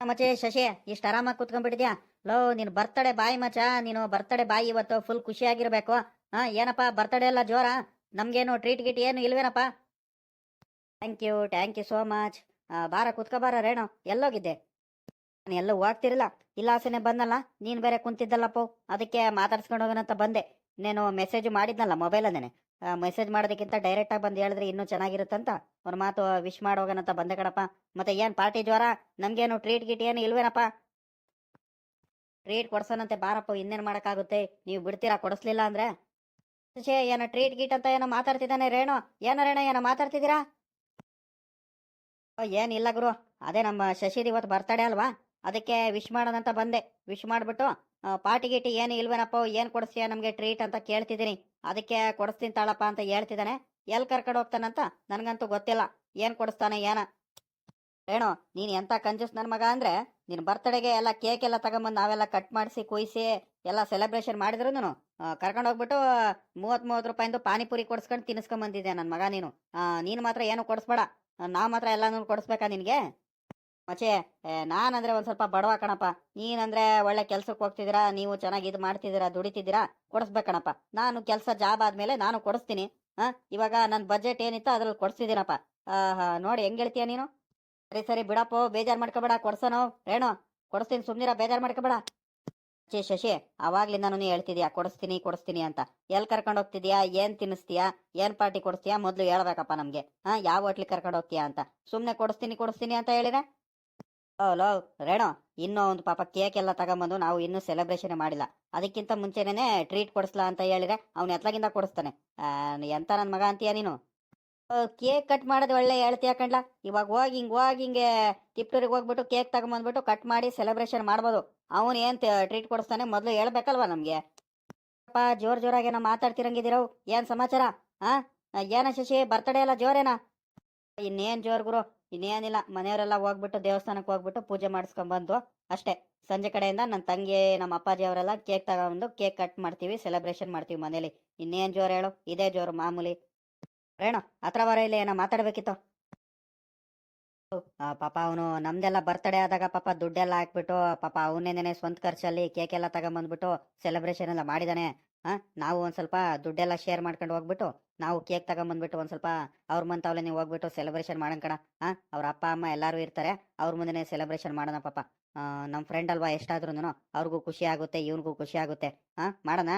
ಮಚೆ ಶಶಿ, ಇಷ್ಟು ಆರಾಮಾಗಿ ಕುತ್ಕೊಂಡ್ಬಿಟ್ಟಿದ್ಯಾ? ಲೋ, ನೀನು ಬರ್ತಡೆ ಬಾಯಿ ಮಚ ನೀನು ಬರ್ತಡೆ ಬಾಯಿ ಇವತ್ತು ಫುಲ್ ಖುಷಿಯಾಗಿರ್ಬೇಕು. ಹಾ, ಏನಪ್ಪ ಬರ್ತಡೆ ಎಲ್ಲ ಜೋರ? ನಮ್ಗೇನು ಟ್ರೀಟ್ ಗಿಟ್ ಏನು ಇಲ್ವೇನಪ್ಪ? Thank you thank you so much ಬಾರ, ಕುತ್ಕೋ ಬಾರ, ರೇಣು, ಎಲ್ಲೋಗಿದ್ದೆ. ನಾನು ಎಲ್ಲೂ ಹೋಗ್ತಿರಲ್ಲ ಇಲ್ಲಾಸನೆ ಬಂದಲ್ಲ, ನೀನು ಬೇರೆ ಕುಂತಿದ್ದಲ್ಲಪ್ಪ. ಅದಕ್ಕೆ ಮಾತಾಡ್ಸ್ಕೊಂಡು ಹೋಗೋಣ ಅಂತ ಬಂದೆ. ನೀನು ಮೆಸೇಜ್ ಮಾಡಿದ್ನಲ್ಲ ಮೊಬೈಲನ್ನೇ ಮೆಸೇಜ್ ಮಾಡೋದಕ್ಕಿಂತ ಡೈರೆಕ್ಟಾಗಿ ಬಂದು ಹೇಳಿದ್ರೆ ಇನ್ನೂ ಚೆನ್ನಾಗಿರುತ್ತಂತ? ಅವ್ರ ಮಾತು ವಿಶ್ ಮಾಡೋಗನಂತ ಬಂದೆ ಕಣಪ್ಪ. ಮತ್ತೆ ಏನು ಪಾರ್ಟಿ ಜ್ವರ? ನಮಗೇನು ಟ್ರೀಟ್ ಗಿಟ್ ಏನು ಇಲ್ವೇನಪ್ಪ? ಟ್ರೀಟ್ ಕೊಡ್ಸೋನಂತೆ ಬಾರಪ್ಪ ಇನ್ನೇನು ಮಾಡೋಕ್ಕಾಗುತ್ತೆ? ನೀವು ಬಿಡ್ತೀರಾ ಕೊಡಿಸ್ಲಿಲ್ಲ ಅಂದ್ರೆ? ಶೇ ಏನೋ ಟ್ರೀಟ್ ಗೀಟ್ ಅಂತ ಏನೋ ಮಾತಾಡ್ತಿದ್ದಾನೆ ರೇಣು. ಏನೋ ರೇಣು ಏನೋ ಮಾತಾಡ್ತಿದ್ದೀರಾ? ಓ, ಏನಿಲ್ಲ ಗುರು. ಅದೇ ನಮ್ಮ ಶಶಿದ್ ಇವತ್ತು ಬರ್ತಾಡೆ ಅಲ್ವಾ? ಅದಕ್ಕೆ ವಿಶ್ ಮಾಡೋದಂತ ಬಂದೆ. ವಿಶ್ ಮಾಡಿಬಿಟ್ಟು ಪಾರ್ಟಿ ಗೀಟಿ ಏನು ಇಲ್ವೇನಪ್ಪ, ಏನು ಕೊಡಿಸ್ತೀಯ ನಮಗೆ ಟ್ರೀಟ್ ಅಂತ ಕೇಳ್ತಿದ್ದೀನಿ ಅದಕ್ಕೆ ಕೊಡಿಸ್ತೀನಿ ತಾಳಪ್ಪ ಅಂತ ಹೇಳ್ತಿದ್ದಾನೆ ಎಲ್ಲಿ ಕರ್ಕೊಂಡು ಹೋಗ್ತಾನಂತ? ನನಗಂತೂ ಗೊತ್ತಿಲ್ಲ. ಏನು ಕೊಡಿಸ್ತಾನೆ, ಏನ? ರೇಣು ನೀನು ಎಂಥ ಕಂಜೂಸ್ ನನ್ನ ಮಗ ಅಂದ್ರೆ ನಿನ್ನ ಬರ್ತಡೆಗೆ ಎಲ್ಲ ಕೇಕ್ ಎಲ್ಲ ತಗೊಂಬಂದು ನಾವೆಲ್ಲ ಕಟ್ ಮಾಡಿಸಿ, ಕುಯ್ಸಿ, ಎಲ್ಲ ಸೆಲೆಬ್ರೇಷನ್ ಮಾಡಿದ್ರು ನಾನು ಕರ್ಕೊಂಡು ಹೋಗ್ಬಿಟ್ಟು ಮೂವತ್ ಮೂವತ್ತು ರೂಪಾಯಿಂದು ಪಾನಿಪುರಿ ಕೊಡ್ಸ್ಕೊಂಡು ತಿನ್ಸ್ಕೊಂಡ್ಬಂದಿದ್ದೆ ನನ್ನ ಮಗ ನೀನು? ನೀನು ಮಾತ್ರ ಏನು ಕೊಡಿಸ್ಬೇಡ. ನಾವು ಮಾತ್ರ ಎಲ್ಲಾನು ಕೊಡಿಸ್ಬೇಕಾ ನಿನಗೆ? ಮಚೆ ನಾನಂದ್ರೆ ಒಂದ್ ಸ್ವಲ್ಪ ಬಡವ ಕಣಪ್ಪ. ನೀನಂದ್ರೆ ಒಳ್ಳೆ ಕೆಲ್ಸಕ್ಕೆ ಹೋಗ್ತಿದ್ದೀರಾ, ನೀವು ಚೆನ್ನಾಗಿ ಇದು ಮಾಡ್ತಿದ್ದೀರಾ, ದುಡಿತಿದ್ದೀರಾ ಕೊಡಿಸ್ಬೇಕಣಪ್ಪ ನಾನು ಕೆಲಸ ಜಾಬ್ ಆದ್ಮೇಲೆ ನಾನು ಕೊಡಿಸ್ತೀನಿ. ಹಾ, ಇವಾಗ ನನ್ನ ಬಜೆಟ್ ಏನಿತ್ತು ಅದ್ರಲ್ಲಿ ಕೊಡಿಸ್ತಿದ್ದೀನಪ್ಪ ಆಹಾ, ನೋಡಿ ಹೆಂಗ್ ಹೇಳ್ತೀಯ ನೀನು? ಸರಿ ಸರಿ, ಬಿಡಪ್ಪ, ಬೇಜಾರ್ ಮಾಡ್ಕೋಬೇಡ, ಕೊಡ್ಸೋನು. ರೇಣು, ಕೊಡಿಸ್ತೀನಿ, ಸುಮ್ನಿರ, ಬೇಜಾರ್ ಮಾಡ್ಕೋಬೇಡ. ಶಿ ಶಶಿ ಅವಾಗ್ಲಿಂದ ನೀನು ಹೇಳ್ತಿದ್ಯಾ, ಕೊಡಿಸ್ತೀನಿ ಕೊಡಿಸ್ತೀನಿ ಅಂತ. ಎಲ್ಲಿ ಕರ್ಕೊಂಡು ಹೋಗ್ತಿದ್ಯಾ, ಏನ್ ತಿನ್ನಿಸ್ತೀಯಾ, ಏನ್ ಪಾರ್ಟಿ ಕೊಡಿಸ್ತೀಯಾ, ಮೊದ್ಲು ಹೇಳ್ಬೇಕಪ್ಪ ನಮ್ಗೆ. ಹಾ, ಯಾವ ಹೋಟ್ಲಿಗೆ ಕರ್ಕೊಂಡು ಹೋಗ್ತೀಯಾ ಅಂತ. ಸುಮ್ನೆ ಕೊಡಿಸ್ತೀನಿ ಕೊಡಿಸ್ತೀನಿ ಅಂತ ಹೇಳಿದ್ರೆ ಓ ಲೋ ರೇಣು, ಇನ್ನೂ ಒಂದು ಪಾಪ ಕೇಕ್ ಎಲ್ಲ ತಗೊಂಬಂದು ನಾವು ಇನ್ನೂ ಸೆಲೆಬ್ರೇಷನ್ ಮಾಡಿಲ್ಲ. ಅದಕ್ಕಿಂತ ಮುಂಚೆನೇ ಟ್ರೀಟ್ ಕೊಡಿಸ್ಲಾ ಅಂತ ಹೇಳಿದ್ರೆ ಅವ್ನು ಎತ್ಲಾಗಿಂದ ಕೊಡಿಸ್ತಾನೆ. ಎಂತ ನನ್ನ ಮಗ ಅಂತೀಯ ನೀನು? ಕೇಕ್ ಕಟ್ ಮಾಡೋದು ಒಳ್ಳೆ ಹೇಳ್ತೀಯ ಕಣ್ಲ? ಇವಾಗ ಹೋಗಿ ಹಿಂಗ್, ಹೋಗಿ ಹಿಂಗೆ ತಿಪ್ಟೂರಿಗೆ ಹೋಗ್ಬಿಟ್ಟು ಕೇಕ್ ತಗೊಂಬಂದ್ಬಿಟ್ಟು ಕಟ್ ಮಾಡಿ ಸೆಲೆಬ್ರೇಷನ್ ಮಾಡ್ಬೋದು. ಅವನು ಏನ್ ಟ್ರೀಟ್ ಕೊಡಿಸ್ತಾನೆ ಮೊದಲು ಹೇಳ್ಬೇಕಲ್ವಾ ನಮ್ಗೆ? ಪಾಪ ಜೋರ್ ಜೋರಾಗಿ ಏನೋ ಮಾತಾಡ್ತಿರಂಗಿದ್ದೀರೋ? ಏನ್ ಸಮಾಚಾರ? ಆ, ಏನ ಶಶಿ ಬರ್ತಡೇ ಎಲ್ಲ ಜೋರೇನಾ? ಇನ್ನೇನ್ ಜೋರ್ ಗುರು? ಇನ್ನೇನಿಲ್ಲ ಮನೆಯವರೆಲ್ಲ ಹೋಗ್ಬಿಟ್ಟು ದೇವಸ್ಥಾನಕ್ಕೆ ಹೋಗ್ಬಿಟ್ಟು ಪೂಜೆ ಮಾಡಿಸ್ಕೊಂಡ್ ಬಂದು ಅಷ್ಟೇ, ಸಂಜೆ ಕಡೆಯಿಂದ ನನ್ನ ತಂಗಿ, ನಮ್ಮ ಅಪ್ಪಾಜಿ ಅವರೆಲ್ಲ ಕೇಕ್ ತಗೊಂಡು ಕೇಕ್ ಕಟ್ ಮಾಡ್ತೀವಿ ಸೆಲೆಬ್ರೇಷನ್ ಮಾಡ್ತೀವಿ ಮನೇಲಿ. ಇನ್ನೇನ್ ಜೋರು ಹೇಳು? ಇದೇ ಜೋರು ಮಾಮೂಲಿ. ರೇಣು, ಹತ್ರ ಬರ ಇಲ್ಲಿ ಏನೋ ಮಾತಾಡ್ಬೇಕಿತ್ತು. ಪಾಪ ಅವನು ನಮ್ದೆಲ್ಲ ಬರ್ತಡೇ ಆದಾಗ ಪಾಪ ದುಡ್ಡೆಲ್ಲ ಹಾಕ್ಬಿಟ್ಟು, ಪಾಪ ಅವನೇನೇನೆ ಸ್ವಂತ ಖರ್ಚಲ್ಲಿ ಕೇಕ್ ಎಲ್ಲ ತಗೊಂಬಂದ್ಬಿಟ್ಟು ಸೆಲೆಬ್ರೇಷನ್ ಎಲ್ಲ ಮಾಡಿದಾನೆ. ಹಾ ನಾವು ಒಂದ್ ಸ್ವಲ್ಪ ದುಡ್ಡೆಲ್ಲ ಶೇರ್ ಮಾಡ್ಕೊಂಡು ಹೋಗ್ಬಿಟ್ಟು ನಾವು ಕೇಕ್ ತಗೊಂಬಂದ್ಬಿಟ್ಟು ಒಂದು ಸ್ವಲ್ಪ ಅವ್ರ ಮಂತವಲೆ ನೀವು ಹೋಗ್ಬಿಟ್ಟು ಸೆಲೆಬ್ರೇಷನ್ ಮಾಡೋಣ ಕಣ. ಹಾಂ ಅವ್ರ ಅಪ್ಪ, ಅಮ್ಮ ಎಲ್ಲರೂ ಇರ್ತಾರೆ. ಅವ್ರ ಮುಂದೆನೇ ಸೆಲೆಬ್ರೇಷನ್ ಮಾಡೋಣ ಪಾಪ. ನಮ್ಮ ನಮ್ ಫ್ರೆಂಡ್ ಅಲ್ವಾ ಎಷ್ಟಾದ್ರೂ ಅವ್ರಿಗೂ ಖುಷಿ ಆಗುತ್ತೆ ಇವ್ರಿಗೂ ಖುಷಿ ಆಗುತ್ತೆ. ಹಾಂ ಮಾಡೋಣ?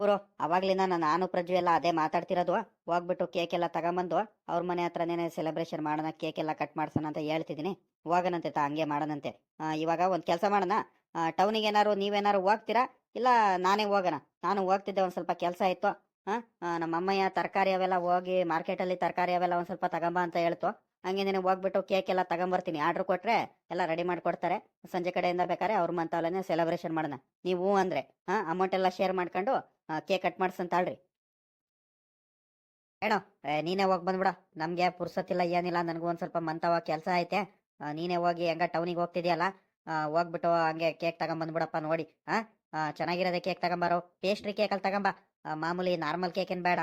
ಗುರು, ಅವಾಗ್ಲಿಂದ ನಾನು ಪ್ರಜ್ವೆ ಎಲ್ಲ ಅದೇ ಮಾತಾಡ್ತಿರೋದು. ಹೋಗ್ಬಿಟ್ಟು ಕೇಕ್ ಎಲ್ಲ ತಗೊಂಬಂದು ಅವ್ರ ಮನೆ ಹತ್ರನೇ ಸೆಲೆಬ್ರೇಷನ್ ಮಾಡೋಣ, ಕೇಕ್ ಎಲ್ಲ ಕಟ್ ಮಾಡ್ಸೋಣ ಅಂತ ಹೇಳ್ತಿದ್ದೀನಿ. ಹೋಗೋಣಂತೆ ತಾ, ಹಂಗೆ ಮಾಡೋಣಂತೆ. ಇವಾಗ ಒಂದು ಕೆಲಸ ಮಾಡೋಣ. ಟೌನಿಗೆ ಏನಾರು ನೀವೇನಾರು ಹೋಗ್ತೀರಾ? ಇಲ್ಲ ನಾನೇ ಹೋಗೋಣ. ನಾನು ಹೋಗ್ತಿದ್ದೆ ಒಂದು ಸ್ವಲ್ಪ ಕೆಲಸ ಇತ್ತು. ನಮ್ಮ ಅಮ್ಮಯ್ಯ ತರಕಾರಿ ಅವೆಲ್ಲ ಹೋಗಿ ಮಾರ್ಕೆಟಲ್ಲಿ ತರಕಾರಿ ಅವೆಲ್ಲ ಒಂದು ಸ್ವಲ್ಪ ತಗೊಂಬ ಅಂತ ಹೇಳ್ತು. ಹಂಗೆ ನೀನು ಹೋಗ್ಬಿಟ್ಟು ಕೇಕ್ ಎಲ್ಲ ತಗೊಂಬರ್ತೀನಿ. ಆರ್ಡ್ರ್ ಕೊಟ್ಟರೆ ಎಲ್ಲ ರೆಡಿ ಮಾಡಿಕೊಡ್ತಾರೆ. ಸಂಜೆ ಕಡೆಯಿಂದ ಬೇಕಾದ್ರೆ ಅವ್ರ ಮಂತವಲ್ಲೇ ಸೆಲೆಬ್ರೇಷನ್ ಮಾಡೋಣ. ನೀವು ಅಂದರೆ, ಹಾಂ? ಅಮೌಂಟ್ ಎಲ್ಲ ಶೇರ್ ಮಾಡ್ಕೊಂಡು ಕೇಕ್ ಕಟ್ ಮಾಡ್ಸಂತಾಳ್ರಿ ಏನೋ ನೀನೇ ಹೋಗಿ ಬಂದ್ಬಿಡ. ನಮಗೆ ಪುರ್ಸತ್ತಿಲ್ಲ, ಏನಿಲ್ಲ, ನನಗೂ ಒಂದು ಸ್ವಲ್ಪ ಮಂತವ ಕೆಲಸ ಐತೆ. ನೀನೇ ಹೋಗಿ ಹೆಂಗ ಟೌನಿಗೆ ಹೋಗ್ತಿದ್ಯಲ್ಲ ಹೋಗ್ಬಿಟ್ಟು ಹಂಗೆ ಕೇಕ್ ತಗೊಂಬಂದ್ಬಿಡಪ್ಪ ನೋಡಿ. ಹಾಂ? ಚೆನ್ನಾಗಿರೋದೇ ಕೇಕ್ ತಗೊಂಬಾರೋ. ಪೇಸ್ಟ್ರಿ ಕೇಕಲ್ಲಿ ತಗೊಂಬ. ಮಾಮೂಲಿ ನಾರ್ಮಲ್ ಕೇಕ್ ಏನ್ ಬೇಡ.